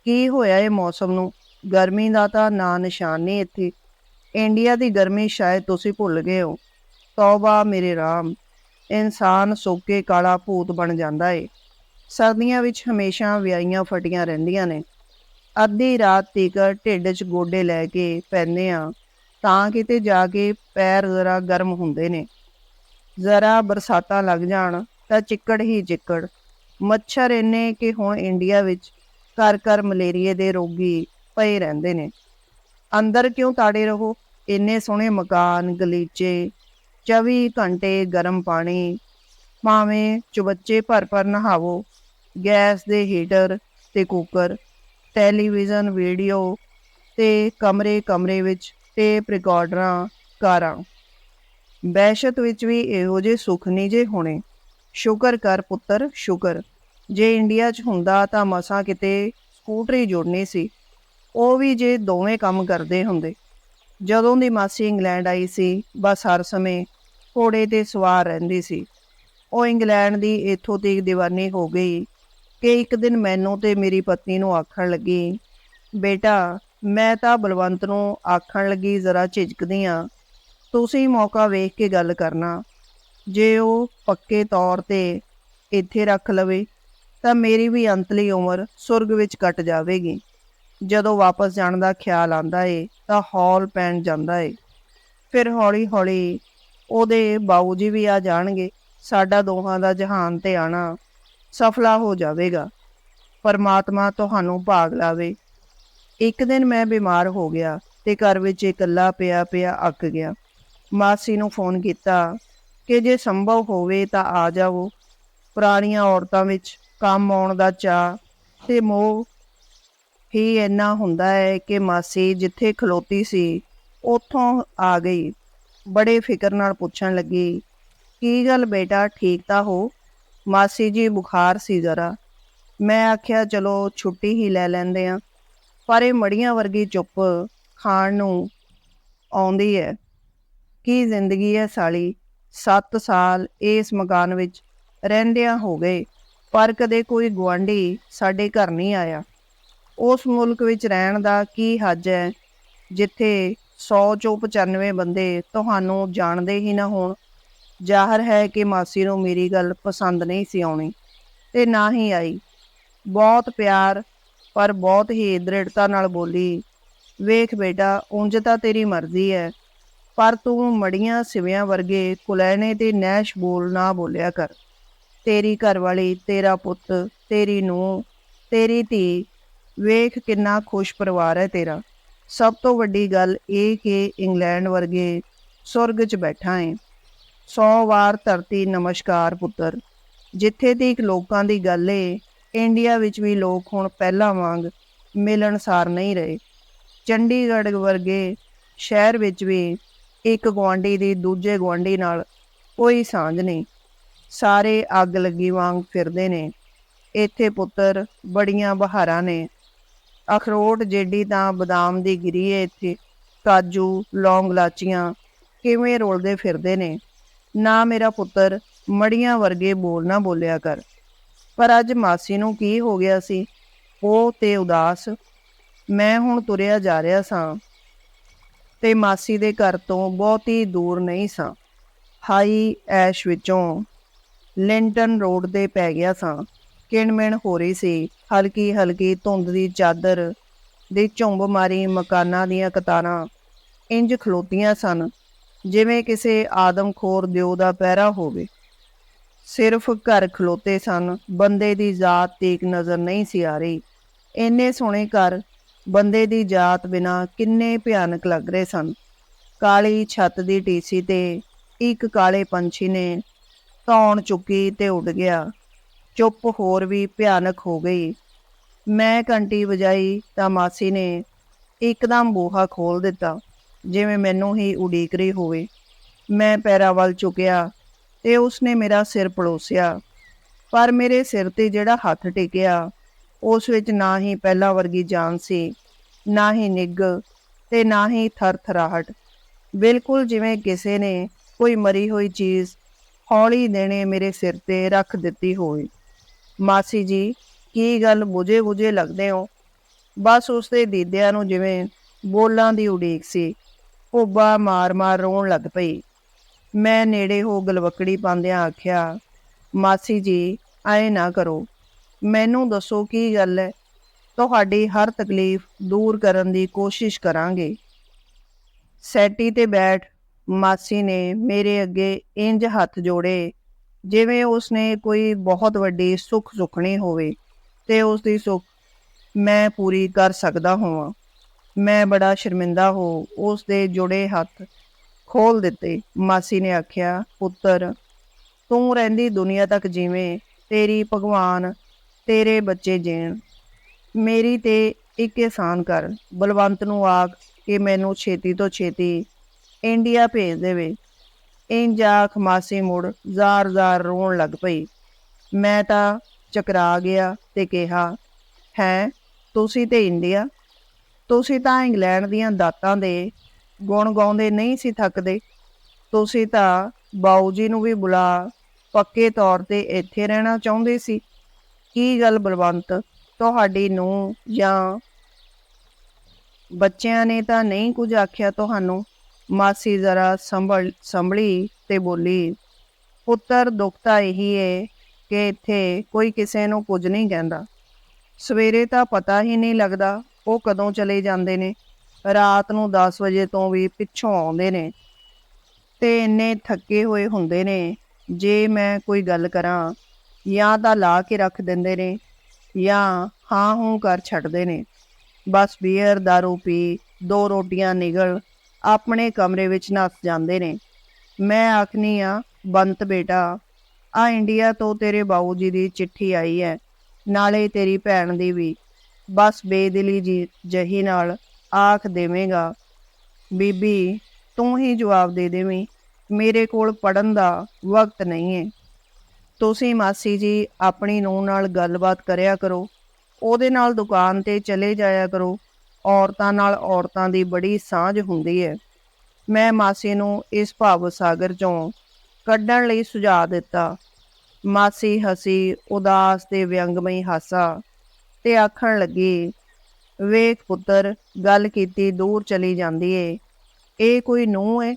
ਕੀ ਹੋਇਆ ਇਹ ਮੌਸਮ ਨੂੰ? ਗਰਮੀ ਦਾ ਤਾਂ ਨਾਂ ਨਿਸ਼ਾਨ ਨਹੀਂ ਇੱਥੇ। ਇੰਡੀਆ ਦੀ ਗਰਮੀ ਸ਼ਾਇਦ ਤੁਸੀਂ ਭੁੱਲ ਗਏ ਹੋ। ਤੌਬਾ ਮੇਰੇ ਰਾਮ। ਇਨਸਾਨ ਸੋਕੇ ਕਾਲਾ ਭੂਤ ਬਣ ਜਾਂਦਾ ਏ। ਸਰਦੀਆਂ ਵਿੱਚ ਹਮੇਸ਼ਾ ਵਿਆਹੀਆਂ ਫਟੀਆਂ ਰਹਿੰਦੀਆਂ ਨੇ। ਅੱਧੀ ਰਾਤ ਤੀਕਰ ਢਿੱਡ 'ਚ ਗੋਡੇ ਲੈ ਕੇ ਪੈਂਦੇ ਆ ਤਾਂ ਕਿਤੇ ਜਾ ਕੇ ਪੈਰ ਜ਼ਰਾ ਗਰਮ ਹੁੰਦੇ ਨੇ। ਜ਼ਰਾ ਬਰਸਾਤਾਂ ਲੱਗ ਜਾਣ ਤਾਂ ਚਿੱਕੜ ਹੀ ਚਿੱਕੜ। ਮੱਛਰ ਇੰਨੇ ਕਿ ਹੁਣ ਇੰਡੀਆ ਵਿੱਚ ਘਰ ਘਰ ਮਲੇਰੀਏ ਦੇ ਰੋਗੀ ਪਏ ਰਹਿੰਦੇ ਨੇ। ਅੰਦਰ ਕਿਉਂ ਤਾੜੇ ਰਹੋ? ਇੰਨੇ ਸੋਹਣੇ ਮਕਾਨ, ਗਲੀਚੇ 24 ਘੰਟੇ ਗਰਮ ਪਾਣੀ, ਭਾਵੇਂ ਚੁਬੱਚੇ ਭਰ ਭਰ ਨਹਾਵੋ, ਗੈਸ ਦੇ ਹੀਟਰ ਤੇ ਕੁੱਕਰ, ਟੈਲੀਵਿਜ਼ਨ, ਵੀਡੀਓ ਤੇ ਕਮਰੇ ਕਮਰੇ ਵਿੱਚ ਟੇਪ ਰਿਕਾਰਡਰਾਂ ਕਾਰਾਂ। ਬਹਿਸ਼ਤ ਵਿੱਚ ਵੀ ਇਹੋ ਜਿਹੇ ਸੁੱਖ ਨਹੀਂ ਜੇ ਹੋਣੇ। ਸ਼ੁਕਰ ਕਰ ਪੁੱਤਰ, ਸ਼ੁਕਰ। ਜੇ ਇੰਡੀਆ 'ਚ ਹੁੰਦਾ ਤਾਂ ਮਸਾਂ ਕਿਤੇ ਸਕੂਟਰੀ ਜੁੜਨੀ ਸੀ। ਉਹ ਵੀ ਜੇ ਦੋਵੇਂ ਕੰਮ ਕਰਦੇ ਹੁੰਦੇ। ਜਦੋਂ ਦੀ ਮਾਸੀ ਇੰਗਲੈਂਡ ਆਈ ਸੀ, ਬਸ ਹਰ ਸਮੇਂ ਘੋੜੇ ਤੇ ਸਵਾਰ ਰਹਿੰਦੀ ਸੀ। ਉਹ ਇੰਗਲੈਂਡ ਦੀ ਇੱਥੋਂ ਤੀਕ دیਵਾਨੀ ਹੋ ਗਈ ਕਿ ਇੱਕ ਦਿਨ ਮੈਨੂੰ ਤੇ ਮੇਰੀ ਪਤਨੀ ਨੂੰ ਆਖਣ ਲੱਗੀ, ਬੇਟਾ ਮੈਂ ਤਾਂ ਬਲਵੰਤ ਨੂੰ ਆਖਣ ਲੱਗੀ, ਜ਼ਰਾ ਝਿਜਕਦੀ ਆ। ਤੁਸੀਂ ਮੌਕਾ ਵੇਖ ਕੇ ਗੱਲ ਕਰਨਾ। ਜੇ ਉਹ ਪੱਕੇ ਤੌਰ ਤੇ ਇੱਥੇ ਰੱਖ ਲਵੇ, ਤਾਂ ਮੇਰੀ ਵੀ ਅੰਤਲੀ ਉਮਰ ਸੁਰਗ ਵਿੱਚ ਕੱਟ ਜਾਵੇਗੀ। ਜਦੋਂ ਵਾਪਸ ਜਾਣ ਦਾ ਖਿਆਲ ਆਂਦਾ ਏ, ਤਾਂ ਹੌਲ ਪੈਣ ਜਾਂਦਾ ਏ। ਫਿਰ ਹੌਲੀ-ਹੌਲੀ ਉਹਦੇ ਬਾਊ ਜੀ ਵੀ ਆ ਜਾਣਗੇ। ਸਾਡਾ ਦੋਹਾਂ ਦਾ ਜਹਾਨ ਤੇ ਆਣਾ ਸਫਲਾ ਹੋ ਜਾਵੇਗਾ। ਪਰਮਾਤਮਾ ਤੁਹਾਨੂੰ ਭਾਗ ਲਾਵੇ। ਇੱਕ ਦਿਨ ਮੈਂ ਬਿਮਾਰ ਹੋ ਗਿਆ ਤੇ ਘਰ ਵਿੱਚ ਇਕੱਲਾ ਪਿਆ ਪਿਆ ਅੱਕ ਗਿਆ। ਮਾਸੀ ਨੂੰ ਫੋਨ ਕੀਤਾ ਕਿ ਜੇ ਸੰਭਵ ਹੋਵੇ ਤਾਂ ਆ ਜਾਵੋ। ਪੁਰਾਣੀਆਂ ਔਰਤਾਂ ਵਿੱਚ ਕੰਮ ਆਉਣ ਦਾ ਚਾਹ ਤੇ ਮੋਹ ਹੀ ਇੰਨਾ ਹੁੰਦਾ ਹੈ ਕਿ ਮਾਸੀ ਜਿੱਥੇ ਖਲੋਤੀ ਸੀ, ਉੱਥੋਂ ਆ ਗਈ। ਬੜੇ ਫਿਕਰ ਨਾਲ ਪੁੱਛਣ ਲੱਗੀ, ਕੀ ਗੱਲ ਬੇਟਾ, ਠੀਕ ਤਾਂ ਹੋ? ਮਾਸੀ ਜੀ ਬੁਖਾਰ ਸੀ ਜ਼ਰਾ। ਮੈਂ ਆਖਿਆ, ਚਲੋ ਛੁੱਟੀ ਹੀ ਲੈ ਲੈਂਦੇ ਆ। ਪਰ ਇਹ ਮੜੀਆਂ ਵਰਗੀ ਚੁੱਪ ਖਾਣ ਨੂੰ ਆਉਂਦੀ ਹੈ। ਕੀ ਜ਼ਿੰਦਗੀ ਹੈ ਸਾਲੀ? 7 ਸਾਲ ਇਸ ਮਕਾਨ ਵਿੱਚ ਰਹਿੰਦਿਆਂ ਹੋ ਗਏ, ਪਰ ਕਦੇ ਕੋਈ ਗੁਆਂਢੀ ਸਾਡੇ ਘਰ ਨਹੀਂ ਆਇਆ। ਉਸ ਮੁਲਕ ਵਿੱਚ ਰਹਿਣ ਦਾ ਕੀ ਹੱਜ ਹੈ, ਜਿੱਥੇ 100 ਚੋਂ 95 ਬੰਦੇ ਤੁਹਾਨੂੰ ਜਾਣਦੇ ਹੀ ਨਾ ਹੋਣ? ਜ਼ਾਹਰ ਹੈ ਕਿ ਮਾਸੀ ਨੂੰ ਮੇਰੀ ਗੱਲ ਪਸੰਦ ਨਹੀਂ ਸੀ ਆਉਣੀ, ਤੇ ਨਾ ਹੀ ਆਈ। ਬਹੁਤ ਪਿਆਰ ਪਰ ਬਹੁਤ ਹੀ ਦ੍ਰਿੜਤਾ ਨਾਲ ਬੋਲੀ, ਵੇਖ ਬੇਟਾ, ਉਂਝ ਤਾਂ ਤੇਰੀ ਮਰਜ਼ੀ ਹੈ ਪਰ ਤੂੰ ਮੜੀਆਂ ਸਿਵਿਆਂ ਵਰਗੇ ਕੁਲੈਣੇ ਤੇ ਨੈਸ਼ ਬੋਲ ਨਾ ਬੋਲਿਆ ਕਰ। ਤੇਰੀ ਘਰਵਾਲੀ, ਤੇਰਾ ਪੁੱਤ, ਤੇਰੀ ਨੂੰ ਤੇਰੀ ਧੀ, ਵੇਖ ਕਿੰਨਾ ਖੁਸ਼ ਪਰਿਵਾਰ ਹੈ ਤੇਰਾ। ਸਭ ਤੋਂ ਵੱਡੀ ਗੱਲ ਇਹ ਕਿ ਇੰਗਲੈਂਡ ਵਰਗੇ ਸੁਰਗ 'ਚ ਬੈਠਾ ਏ। 100 ਵਾਰ ਧਰਤੀ ਨਮਸਕਾਰ ਪੁੱਤਰ, ਜਿੱਥੇ ਤੀਕ ਲੋਕਾਂ ਦੀ ਗੱਲ ਏ ਇੰਡੀਆ ਵਿੱਚ ਵੀ ਲੋਕ ਹੁਣ ਪਹਿਲਾਂ ਵਾਂਗ ਮਿਲਣਸਾਰ ਨਹੀਂ ਰਹੇ। ਚੰਡੀਗੜ੍ਹ ਵਰਗੇ ਸ਼ਹਿਰ ਵਿੱਚ ਵੀ ਇੱਕ ਗਵਾਂਢੀ ਦੀ ਦੂਜੇ ਗਵਾਂਢੀ ਨਾਲ ਕੋਈ ਸਾਂਝ ਨਹੀਂ। ਸਾਰੇ ਅੱਗ ਲੱਗੀ ਵਾਂਗ ਫਿਰਦੇ ਨੇ। ਇੱਥੇ ਪੁੱਤਰ ਬੜੀਆਂ ਬਹਾਰਾਂ ਨੇ। ਅਖਰੋਟ, ਜੇਡੀ ਤਾਂ ਬਦਾਮ ਦੀ ਗਿਰੀ ਏ ਇੱਥੇ। ਕਾਜੂ, ਲੌਂਗ ਲਾਚੀਆਂ ਕਿਵੇਂ ਰੋਲਦੇ ਫਿਰਦੇ ਨੇ। ਨਾ ਮੇਰਾ ਪੁੱਤਰ ਮੜੀਆਂ ਵਰਗੇ ਬੋਲ ਨਾ ਬੋਲਿਆ ਕਰ। ਪਰ ਅੱਜ ਮਾਸੀ ਨੂੰ ਕੀ ਹੋ ਗਿਆ ਸੀ? ਉਹ ਤੇ ਉਦਾਸ, ਮੈਂ ਹੁਣ ਤੁਰਿਆ ਜਾ ਰਿਹਾ ਸਾਂ ਤੇ ਮਾਸੀ ਦੇ ਘਰ ਤੋਂ ਬਹੁਤੀ ਦੂਰ ਨਹੀਂ ਸਾਂ। ਹਾਈ ਐਸ਼ ਵਿੱਚੋਂ ਲਿੰਟਨ ਰੋਡ ਤੇ ਪੈ ਗਿਆ ਸਾਂ। ਕਿਣਮਿਣ ਹੋ ਰਹੀ ਸੀ ਹਲਕੀ ਹਲਕੀ ਧੁੰਦ ਦੀ ਚਾਦਰ ਦੇ ਝੁੰਬ ਮਾਰੀ ਮਕਾਨਾਂ ਦੀਆਂ ਕਤਾਰਾਂ। ਇੰਜ ਖਲੋਤੀਆਂ ਸਨ ਜਿਵੇਂ ਕਿਸੇ ਆਦਮਖੋਰ ਦਿਓ ਦਾ ਪਹਿਰਾ ਹੋਵੇ। ਸਿਰਫ ਘਰ ਖਲੋਤੇ ਸਨ। ਬੰਦੇ ਦੀ ਜ਼ਾਤ ਤੀਕ ਨਜ਼ਰ ਨਹੀਂ ਸੀ ਆ ਰਹੀ। ਇੰਨੇ ਸੋਹਣੇ ਘਰ ਬੰਦੇ ਦੀ ਜ਼ਾਤ ਬਿਨਾ ਕਿੰਨੇ ਭਿਆਨਕ ਲੱਗ ਰਹੇ ਸਨ। ਕਾਲੀ ਛੱਤ ਦੀ ਟੀਸੀ ਤੇ ਇੱਕ ਕਾਲੇ ਪੰਛੀ ਨੇ ਧੌਣ ਚੁੱਕੀ ਤੇ ਉੱਡ ਗਿਆ। ਚੁੱਪ ਹੋਰ ਵੀ ਭਿਆਨਕ ਹੋ ਗਈ। ਮੈਂ ਘੰਟੀ ਵਜਾਈ ਤਾਂ ਮਾਸੀ ਨੇ ਇੱਕਦਮ ਬੂਹਾ ਖੋਲ ਦਿੱਤਾ, ਜਿਵੇਂ ਮੈਨੂੰ ਹੀ ਉਡੀਕ ਰਹੀ ਹੋਵੇ। ਮੈਂ ਪੈਰਾਂ ਵੱਲ ਚੁੱਕਿਆ ਤੇ ਉਸਨੇ ਮੇਰਾ ਸਿਰ ਪਲੋਸਿਆ ਪਰ ਮੇਰੇ ਸਿਰ ਤੇ ਜਿਹੜਾ ਹੱਥ ਟਿਕਿਆ, ਉਸ ਵਿੱਚ ਨਾ ਹੀ ਪਹਿਲਾਂ ਵਰਗੀ ਜਾਨ ਸੀ, ਨਾ ਹੀ ਨਿੱਗ ਤੇ ਨਾ ਹੀ ਥਰਥਰਾਹਟ। ਬਿਲਕੁਲ ਜਿਵੇਂ ਕਿਸੇ ਨੇ ਕੋਈ ਮਰੀ ਹੋਈ ਚੀਜ਼ ਹੌਲੀ ਦੇਣੇ ਮੇਰੇ ਸਿਰ ਤੇ ਰੱਖ ਦਿੱਤੀ ਹੋਵੇ। ਮਾਸੀ ਜੀ, ਕੀ ਗੱਲ ਬੁਝੇ ਬੁਝੇ ਲੱਗਦੇ ਹੋ? ਬਸ ਉਸਦੇ ਦੀਦਿਆਂ ਨੂੰ ਜਿਵੇਂ ਬੋਲਾਂ ਦੀ ਉਡੀਕ ਸੀ। ਉੱਬਾ ਮਾਰ-ਮਾਰ ਰੋਣ ਲੱਗ ਪਈ। ਮੈਂ ਨੇੜੇ ਹੋ ਗਲਵਕੜੀ ਪਾਉਂਦਿਆਂ ਆਖਿਆ, ਮਾਸੀ ਜੀ ਆਏ ਨਾ ਕਰੋ। ਮੈਨੂੰ ਦੱਸੋ ਕੀ ਗੱਲ ਹੈ ਤੁਹਾਡੀ ਹਰ ਤਕਲੀਫ ਦੂਰ ਕਰਨ ਦੀ ਕੋਸ਼ਿਸ਼ ਕਰਾਂਗੇ। ਸੈਟੀ ਤੇ ਬੈਠ ਮਾਸੀ ਨੇ ਮੇਰੇ ਅੱਗੇ ਇੰਜ ਹੱਥ ਜੋੜੇ, ਜਿਵੇਂ ਉਸਨੇ ਕੋਈ ਬਹੁਤ ਵੱਡੀ ਸੁੱਖ ਸੁਖਣੀ ਹੋਵੇ ਤੇ ਉਸ ਦੀ ਸੁੱਖ ਮੈਂ ਪੂਰੀ ਕਰ ਸਕਦਾ ਹਾਂ ਮੈਂ ਬੜਾ ਸ਼ਰਮਿੰਦਾ ਹੋ ਉਸ ਦੇ ਜੁੜੇ ਹੱਥ ਖੋਲ ਦਿੱਤੇ। ਮਾਸੀ ਨੇ ਆਖਿਆ, ਪੁੱਤਰ, ਤੂੰ ਰਹਿੰਦੀ ਦੁਨੀਆ ਤੱਕ ਜਿਵੇਂ ਤੇਰੀ ਭਗਵਾਨ ਤੇਰੇ ਬੱਚੇ ਜੀਣ। ਮੇਰੀ ਤੇ ਇੱਕ ਇਹਸਾਨ ਕਰ। ਬਲਵੰਤ ਨੂੰ ਆਖ ਕਿ ਮੈਨੂੰ ਛੇਤੀ ਤੋਂ ਛੇਤੀ ਇੰਡੀਆ ਭੇਜ ਦੇਵੇ। ਇੰਜ ਆਖ ਮਾਸੀ ਮੁੜ ਜ਼ਾਰ-ਜ਼ਾਰ ਰੋਣ ਲੱਗ ਪਈ। ਮੈਂ ਤਾਂ ਚਕਰਾ ਗਿਆ ਤੇ ਕਿਹਾ, ਹੈ, ਤੁਸੀਂ ਤੇ ਇੰਡੀਆ? ਤੁਸੀਂ ਤਾਂ ਇੰਗਲੈਂਡ ਦੀਆਂ ਦਾਤਾਂ ਦੇ ਗੁਣ ਗਾਉਂਦੇ ਨਹੀਂ ਸੀ ਥੱਕਦੇ। ਤੁਸੀਂ ਤਾਂ ਬਾਊ ਜੀ ਨੂੰ ਵੀ ਬੁਲਾ ਪੱਕੇ ਤੌਰ ਤੇ ਇੱਥੇ ਰਹਿਣਾ ਚਾਹੁੰਦੇ ਸੀ। ਕੀ ਗੱਲ ਬਲਵੰਤ, ਤੁਹਾਡੀ ਨੂੰ ਜਾਂ ਬੱਚਿਆਂ ਨੇ ਤਾਂ ਨਹੀਂ ਕੁਝ ਆਖਿਆ ਤੁਹਾਨੂੰ? ਮਾਸੀ ਜ਼ਰਾ ਸੰਭਲ, ਸੰਭਲੀ ਤੇ ਬੋਲੀ, ਪੁੱਤਰ ਦੁੱਖ ਤਾਂ ਇਹੀ ਏ ਕਿ ਇੱਥੇ ਕੋਈ ਕਿਸੇ ਨੂੰ ਕੁਝ ਨਹੀਂ ਕਹਿੰਦਾ। ਸਵੇਰੇ ਤਾਂ ਪਤਾ ਹੀ ਨਹੀਂ ਲੱਗਦਾ ਉਹ ਕਦੋਂ ਚਲੇ ਜਾਂਦੇ ਨੇ। ਰਾਤ ਨੂੰ 10 ਵਜੇ ਤੋਂ ਵੀ ਪਿੱਛੋਂ ਆਉਂਦੇ ਨੇ ਤੇ ਇੰਨੇ ਥੱਕੇ ਹੋਏ ਹੁੰਦੇ ਨੇ, ਜੇ ਮੈਂ ਕੋਈ ਗੱਲ ਕਰਾਂ, ਜਾਂ ਤਾਂ ਲਾ ਕੇ ਰੱਖ ਦਿੰਦੇ ਨੇ, ਜਾਂ ਹਾਂ ਹੂੰ ਕਰ ਛੱਡਦੇ ਨੇ। ਬਸ ਬੀਅਰ दारू ਪੀ ਦੋ ਰੋਟੀਆਂ ਨਿਗਲ, ਆਪਣੇ ਕਮਰੇ ਵਿੱਚ ਨੱਸ ਜਾਂਦੇ ਨੇ। ਮੈਂ ਆਖਨੀ ਆ ਬੰਤ ਬੇਟਾ, ਆ ਇੰਡੀਆ ਤੋਂ ਤੇਰੇ ਬਾਊ ਜੀ ਦੀ ਚਿੱਠੀ ਆਈ ਹੈ, ਨਾਲੇ ਤੇਰੀ ਭੈਣ ਦੀ ਵੀ। ਬਸ ਬੇਦਿਲੀ ਜੀ ਜਹੀ ਨਾਲ ਆਖ ਦੇਵੇਂਗਾ, ਬੀਬੀ, ਤੂੰ ਹੀ ਜਵਾਬ ਦੇ ਦੇਵੀਂ, ਮੇਰੇ ਕੋਲ ਪੜਨ ਦਾ ਵਕਤ ਨਹੀਂ ਹੈ ਤੁਸੀਂ ਮਾਸੀ ਜੀ ਆਪਣੀ ਨੂੰਹ ਨਾਲ ਗੱਲਬਾਤ ਕਰਿਆ ਕਰੋ, ਉਹਦੇ ਨਾਲ ਦੁਕਾਨ ਤੇ ਚਲੇ ਜਾਇਆ ਕਰੋ, ਔਰਤਾਂ ਨਾਲ ਔਰਤਾਂ ਦੀ ਬੜੀ ਸਾਂਝ ਹੁੰਦੀ ਹੈ ਮੈਂ ਮਾਸੀ ਨੂੰ ਇਸ ਭਾਵ ਸਾਗਰ ਚੋਂ ਕੱਢਣ ਲਈ ਸੁਝਾਅ ਦਿੱਤਾ। ਮਾਸੀ ਹਸੀ ਉਦਾਸ ਤੇ ਵਿਅੰਗਮਈ ਹਾਸਾ ਤੇ ਆਖਣ ਲੱਗੀ, ਵੇਖ ਪੁੱਤਰ ਗੱਲ ਕੀਤੀ, ਦੂਰ ਚਲੀ ਜਾਂਦੀ ਏ। ਇਹ ਕੋਈ ਨੂੰਹ ਏ।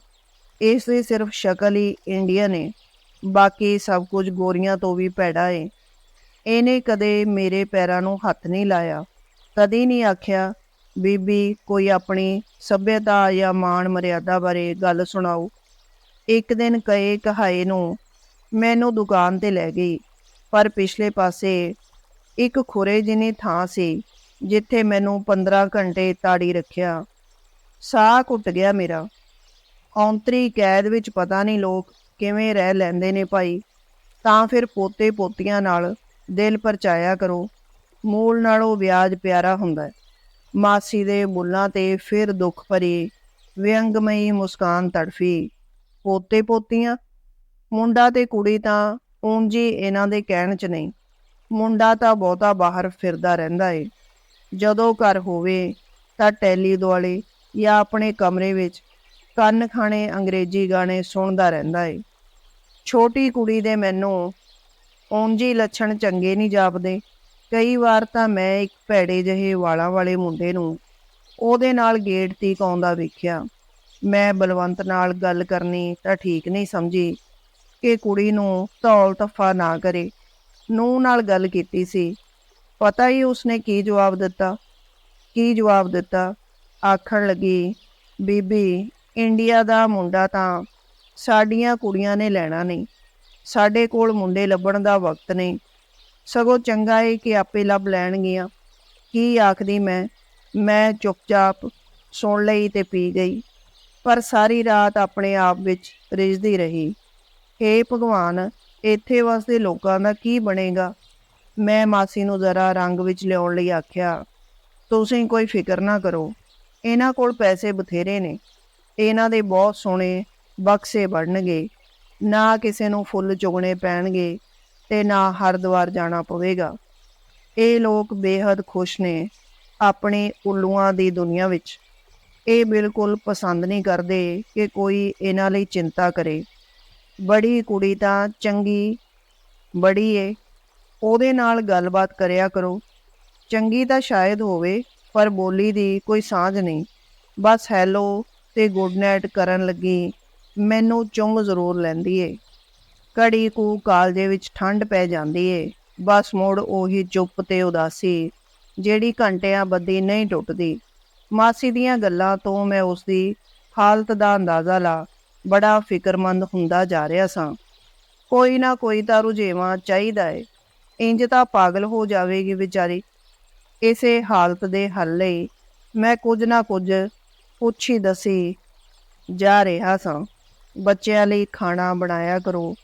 ਇਸ ਦੀ ਸਿਰਫ ਸ਼ਕਲ ਹੀ ਇੰਡੀਅਨ ਏ। ਬਾਕੀ ਸਭ ਕੁਝ ਗੋਰੀਆਂ ਤੋਂ ਵੀ ਭੈੜਾ ਏ। ਇਹਨੇ ਕਦੇ ਮੇਰੇ ਪੈਰਾਂ ਨੂੰ ਹੱਥ ਨਹੀਂ ਲਾਇਆ। ਕਦੀ ਨਹੀਂ ਆਖਿਆ, ਬੀਬੀ, ਕੋਈ ਆਪਣੀ ਸੱਭਿਅਤਾ ਜਾਂ ਮਾਣ ਮਰਿਆਦਾ ਬਾਰੇ ਗੱਲ ਸੁਣਾਓ। ਇੱਕ ਦਿਨ ਕਹੇ ਕਹਾਏ ਨੂੰ, ਮੈਨੂੰ ਦੁਕਾਨ ਤੇ ਲੈ ਗਈ। ਪਰ ਪਿਛਲੇ ਪਾਸੇ ਇੱਕ ਖੁਰੇ ਜਿਨੀ ਥਾਂ ਸੀ ਜਿੱਥੇ ਮੈਨੂੰ 15 ਘੰਟੇ ਤਾੜੀ ਰੱਖਿਆ। ਸਾਹ ਘੁੱਟ ਗਿਆ ਮੇਰਾ। ਔਂਤਰੀ ਕੈਦ ਵਿੱਚ ਪਤਾ ਨਹੀਂ ਲੋਕ ਕਿਵੇਂ ਰਹਿ ਲੈਂਦੇ ਨੇ ਭਾਈ। ਤਾਂ ਫਿਰ ਪੋਤੇ ਪੋਤੀਆਂ ਨਾਲ ਦਿਲ ਪਰਚਾਇਆ ਕਰੋ। ਮੂਲ ਨਾਲੋਂ ਵਿਆਜ ਪਿਆਰਾ ਹੁੰਦਾ ਮਾਸੀ ਦੇ ਬੁੱਲਾਂ ਤੇ ਫਿਰ ਦੁੱਖ ਭਰੀ, ਵਿਅੰਗਮਈ ਮੁਸਕਾਨ ਤੜਫੀ। ਪੋਤੇ ਪੋਤੀਆਂ? ਮੁੰਡਾ ਤੇ ਕੁੜੀ ਤਾਂ ਉਂਜੀ ਇਹਨਾਂ ਦੇ ਕਹਿਣ 'ਚ ਨਹੀਂ। ਮੁੰਡਾ ਤਾਂ ਬਹੁਤਾ ਬਾਹਰ ਫਿਰਦਾ ਰਹਿੰਦਾ ਏ। ਜਦੋਂ ਘਰ ਹੋਵੇ ਤਾਂ ਟੈਲੀ ਦੁਆਲੇ ਜਾਂ ਆਪਣੇ ਕਮਰੇ ਵਿੱਚ ਕੰਨ ਖਾਣੇ ਅੰਗਰੇਜ਼ੀ ਗਾਣੇ ਸੁਣਦਾ ਰਹਿੰਦਾ ਏ। ਛੋਟੀ ਕੁੜੀ ਦੇ ਮੈਨੂੰ ਉਂਝੀ ਲੱਛਣ ਚੰਗੇ ਨਹੀਂ ਜਾਪਦੇ। ਕਈ ਵਾਰ ਤਾਂ ਮੈਂ ਇੱਕ ਭੈੜੇ ਜਿਹੇ ਵਾਲਾਂ ਵਾਲੇ ਮੁੰਡੇ ਨੂੰ ਉਹਦੇ ਨਾਲ ਗੇਟ ਤੀਕ ਆਉਂਦਾ ਵੇਖਿਆ। ਮੈਂ ਬਲਵੰਤ ਨਾਲ ਗੱਲ ਕਰਨੀ ਤਾਂ ਠੀਕ ਨਹੀਂ ਸਮਝੀ ਕਿ ਕੁੜੀ ਨੂੰ ਧੌਲ ਤਫਾ ਨਾ ਕਰੇ। ਨੂੰ ਨਾਲ ਗੱਲ ਕੀਤੀ ਸੀ। ਪਤਾ ਹੀ ਉਸਨੇ ਕੀ ਜਵਾਬ ਦਿੱਤਾ? ਕੀ ਜਵਾਬ ਦਿੱਤਾ? ਆਖਣ ਲੱਗੀ, ਬੀਬੀ, ਇੰਡੀਆ ਦਾ ਮੁੰਡਾ ਤਾਂ ਸਾਡੀਆਂ ਕੁੜੀਆਂ ਨੇ ਲੈਣਾ ਨਹੀਂ। ਸਾਡੇ ਕੋਲ ਮੁੰਡੇ ਲੱਭਣ ਦਾ ਵਕਤ ਨਹੀਂ। ਸਗੋਂ ਚੰਗਾ ਏ ਕਿ ਆਪੇ ਲੱਭ ਲੈਣਗੀਆਂ। ਕੀ ਆਖਦੀ ਮੈਂ? ਮੈਂ ਚੁੱਪਚਾਪ ਸੁਣ ਲਈ ਤੇ ਪੀ ਗਈ। ਪਰ ਸਾਰੀ ਰਾਤ ਆਪਣੇ ਆਪ ਵਿੱਚ ਰਿੱਝਦੀ ਰਹੀ। ਹੇ ਭਗਵਾਨ, ਇੱਥੇ ਵਸਦੇ ਲੋਕਾਂ ਦਾ ਕੀ ਬਣੇਗਾ? ਮੈਂ ਮਾਸੀ ਨੂੰ ਜ਼ਰਾ ਰੰਗ ਵਿੱਚ ਲਿਆਉਣ ਲਈ ਆਖਿਆ, ਤੁਸੀਂ ਕੋਈ ਫਿਕਰ ਨਾ ਕਰੋ, ਇਹਨਾਂ ਕੋਲ ਪੈਸੇ ਬਥੇਰੇ ਨੇ, ਇਹਨਾਂ ਦੇ ਬਹੁਤ ਸੋਹਣੇ ਬਕਸੇ ਬਣਨਗੇ, ਨਾ ਕਿਸੇ ਨੂੰ ਫੁੱਲ ਚੁਗਣੇ ਪੈਣਗੇ ਤੇ ਨਾ ਹਰਦੁਆਰ ਜਾਣਾ ਪਵੇਗਾ। ਇਹ ਲੋਕ ਬੇहद ਖੁਸ਼ ਨੇ ਆਪਣੇ ਉੱਲੂਆਂ ਦੀ ਦੁਨੀਆ ਵਿੱਚ। ਇਹ ਬਿਲਕੁਲ ਪਸੰਦ ਨਹੀਂ ਕਰਦੇ ਕਿ ਕੋਈ ਇਹਨਾਂ ਲਈ ਚਿੰਤਾ ਕਰੇ। ਬੜੀ ਕੁੜੀ ਤਾਂ ਚੰਗੀ, ਬੜੀ ਏ ਉਹਦੇ ਨਾਲ ਗੱਲਬਾਤ ਕਰਿਆ ਕਰੋ। ਚੰਗੀ ਤਾਂ ਸ਼ਾਇਦ ਹੋਵੇ, ਪਰ ਬੋਲੀ ਦੀ ਕੋਈ ਸਾਂਝ ਨਹੀਂ। ਬਸ ਹੈਲੋ ਤੇ ਗੁੱਡ ਨਾਈਟ ਕਰਨ ਲੱਗੀ। ਮੈਨੂੰ ਚੁੰਮ ਜ਼ਰੂਰ ਲੈਂਦੀ ਏ। ਘੜੀ ਕੂ ਕਾਲਜੇ ਵਿੱਚ ਠੰਡ ਪੈ ਜਾਂਦੀ ਏ। ਬਸ ਮੋੜ ਉਹੀ ਚੁੱਪ ਤੇ ਉਦਾਸੀ, ਜਿਹੜੀ ਘੰਟਿਆਂ ਬੱਦੀ ਨਹੀਂ ਟੁੱਟਦੀ। ਮਾਸੀ ਦੀਆਂ ਗੱਲਾਂ ਤੋਂ ਮੈਂ ਉਸ ਦੀ ਹਾਲਤ ਦਾ ਅੰਦਾਜ਼ਾ ਲਾ, ਬੜਾ ਫਿਕਰਮੰਦ ਹੁੰਦਾ ਜਾ ਰਿਹਾ ਸਾਂ। ਕੋਈ ਨਾ ਕੋਈ ਤਾਂ ਰੁਝੇਵਾਂ ਚਾਹੀਦਾ ਏ। ਇੰਜ ਤਾਂ ਪਾਗਲ ਹੋ ਜਾਵੇਗੀ ਵਿਚਾਰੀ। ਇਸੇ ਹਾਲਤ ਦੇ ਹੱਲ ਲਈ ਮੈਂ ਕੁਝ ਨਾ ਕੁਝ ਪੁੱਛੀ ਦਸੀ, ਜਾ ਰਿਹਾ ਸਾਂ, ਬੱਚਿਆਂ ਲਈ ਖਾਣਾ ਬਣਾਇਆ ਕਰੋ,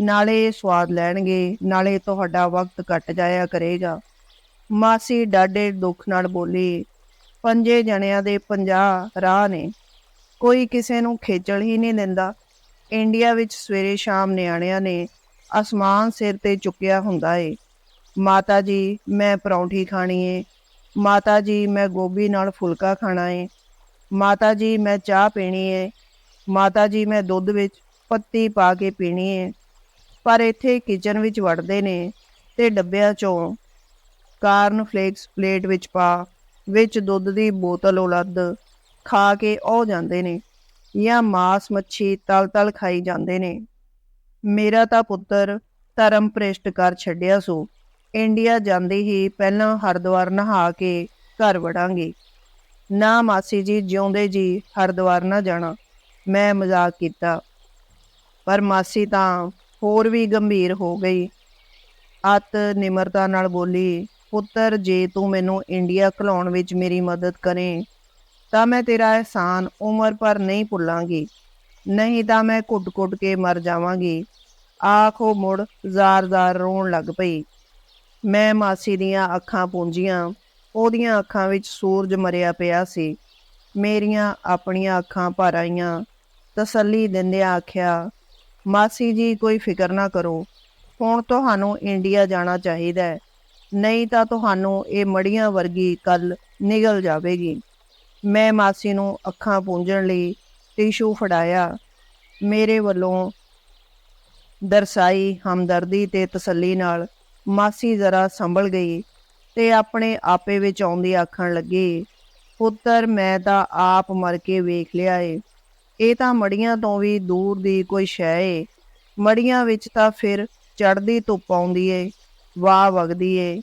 ਨਾਲੇ ਸਵਾਦ ਲੈਣਗੇ, ਨਾਲੇ ਤੁਹਾਡਾ ਵਕਤ ਕੱਟ ਜਾਇਆ ਕਰੇਗਾ। ਮਾਸੀ ਡਾਡੇ ਦੁੱਖ ਨਾਲ ਬੋਲੀ, ਪੰਜੇ ਜਣਿਆਂ ਦੇ 50 ਰਾਹ ਨੇ, ਕੋਈ ਕਿਸੇ ਨੂੰ ਖੇਚਲ ਹੀ ਨਹੀਂ ਦਿੰਦਾ। ਇੰਡੀਆ ਵਿੱਚ ਸਵੇਰੇ ਸ਼ਾਮ ਨਿਆਣਿਆਂ ਨੇ ਅਸਮਾਨ ਸਿਰ ਤੇ ਚੁੱਕਿਆ ਹੁੰਦਾ ਏ। ਮਾਤਾ ਜੀ, ਮੈਂ ਪਰੌਂਠੀ ਖਾਣੀ ਏ। ਮਾਤਾ ਜੀ, ਮੈਂ ਗੋਭੀ ਨਾਲ ਫੁਲਕਾ ਖਾਣਾ ਏ। ਮਾਤਾ ਜੀ, ਮੈਂ ਚਾਹ ਪੀਣੀ ਏ। ਮਾਤਾ ਜੀ, ਮੈਂ ਦੁੱਧ ਵਿੱਚ ਪੱਤੀ ਪਾ ਕੇ ਪੀਣੀ ਏ। ਪਰ ਇੱਥੇ ਕਿਚਨ ਵਿੱਚ ਵੜਦੇ ਨੇ ਤੇ ਡੱਬਿਆਂ ਚੋਂ ਕਾਰਨ ਫਲੇਕਸ ਪਲੇਟ ਵਿੱਚ ਪਾ, ਵਿੱਚ ਦੁੱਧ ਦੀ ਬੋਤਲ ਉਲੱਦ ਖਾ ਕੇ ਉਹ ਜਾਂਦੇ ਨੇ ਜਾਂ ਮਾਸ ਮੱਛੀ ਤਲ-ਤਲ ਖਾਈ ਜਾਂਦੇ ਨੇ। ਮੇਰਾ ਤਾਂ ਪੁੱਤਰ ਧਰਮ ਭ੍ਰਿਸ਼ਟ ਕਰ ਛੱਡਿਆ ਸੋ। ਇੰਡੀਆ ਜਾਂਦੇ ਹੀ ਪਹਿਲਾਂ ਹਰਦੁਆਰ ਨਹਾ ਕੇ ਘਰ ਵੜਾਂਗੇ। ਨਾ ਮਾਸੀ ਜੀ ਜਿਉਂਦੇ ਜੀ ਹਰਦੁਆਰ ਨਾ ਜਾਣਾ। ਮੈਂ ਮਜ਼ਾਕ ਕੀਤਾ। ਪਰ ਮਾਸੀ ਤਾਂ ਹੋਰ ਵੀ ਗੰਭੀਰ ਹੋ ਗਈ। ਅਤ ਨਿਮਰਤਾ ਨਾਲ ਬੋਲੀ, ਪੁੱਤਰ, ਜੇ ਤੂੰ ਮੈਨੂੰ ਇੰਡੀਆ ਘਲਾਉਣ ਵਿੱਚ ਮੇਰੀ ਮਦਦ ਕਰੇ, ਤਾਂ ਮੈਂ ਤੇਰਾ ਅਹਿਸਾਨ ਉਮਰ ਪਰ ਨਹੀਂ ਭੁੱਲਾਂਗੀ। ਨਹੀਂ ਤਾਂ ਮੈਂ ਘੁੱਟ-ਘੁੱਟ ਕੇ ਮਰ ਜਾਵਾਂਗੀ। ਆਖੋ ਮੁੜ ਜ਼ਾਰ-ਜ਼ਾਰ ਰੋਣ ਲੱਗ ਪਈ। ਮੈਂ ਮਾਸੀ ਦੀਆਂ ਅੱਖਾਂ ਪੂੰਝੀਆਂ। ਉਹਦੀਆਂ ਅੱਖਾਂ ਵਿੱਚ ਸੂਰਜ ਮਰਿਆ ਪਿਆ ਸੀ। ਮੇਰੀਆਂ ਆਪਣੀਆਂ ਅੱਖਾਂ ਭਰ ਆਈਆਂ। ਤਸੱਲੀ ਦਿੰਦਿਆਂ ਆਖਿਆ, ਮਾਸੀ ਜੀ, ਕੋਈ ਫਿਕਰ ਨਾ ਕਰੋ। ਹੁਣ ਤੁਹਾਨੂੰ ਇੰਡੀਆ ਜਾਣਾ ਚਾਹੀਦਾ ਹੈ। ਨਹੀਂ ਤਾਂ ਤੁਹਾਨੂੰ ਇਹ ਮੜੀਆਂ ਵਰਗੀ ਕੱਲ ਨਿਗਲ ਜਾਵੇਗੀ। ਮੈਂ ਮਾਸੀ ਨੂੰ ਅੱਖਾਂ ਪੂੰਝਣ ਲਈ ਟਿਸ਼ੂ ਫੜਾਇਆ, ਮੇਰੇ ਵੱਲੋਂ ਦਰਸਾਈ ਹਮਦਰਦੀ ਤੇ ਤਸੱਲੀ ਨਾਲ ਮਾਸੀ ਜ਼ਰਾ ਸੰਭਲ ਗਈ ਤੇ ਆਪਣੇ ਆਪੇ ਵਿੱਚ ਆਉਂਦੀ ਆਖਣ ਲੱਗੀ, ਪੁੱਤਰ, ਮੈਂ ਤਾਂ ਆਪ ਮਰ ਕੇ ਵੇਖ ਲਿਆ ਏ। ਇਹ ਤਾਂ ਮੜੀਆਂ ਤੋਂ ਵੀ ਦੂਰ ਦੀ ਕੋਈ ਸ਼ੈ ਏ। ਮੜੀਆਂ ਵਿੱਚ ਤਾਂ ਫਿਰ ਚੜਦੀ ਧੁੱਪ ਆਉਂਦੀ ਏ, ਵਾਹ ਵਗਦੀ ਏ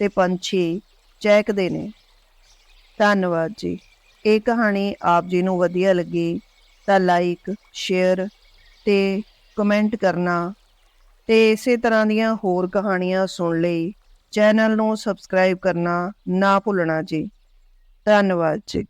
ਤੇ ਪੰਛੀ ਚਹਿਕਦੇ ਨੇ। ਧੰਨਵਾਦ ਜੀ। ਇਹ ਕਹਾਣੀ ਆਪ ਜੀ ਨੂੰ ਵਧੀਆ ਲੱਗੀ। ਤਾਂ ਲਾਈਕ ਸ਼ੇਅਰ ਤੇ ਕਮੈਂਟ ਕਰਨਾ ਤੇ ਇਸੇ ਤਰ੍ਹਾਂ ਦੀਆਂ ਹੋਰ ਕਹਾਣੀਆਂ ਸੁਣ ਲਈ। ਚੈਨਲ ਨੂੰ ਸਬਸਕ੍ਰਾਈਬ ਕਰਨਾ ਨਾ ਭੁੱਲਣਾ ਜੀ। ਧੰਨਵਾਦ ਜੀ।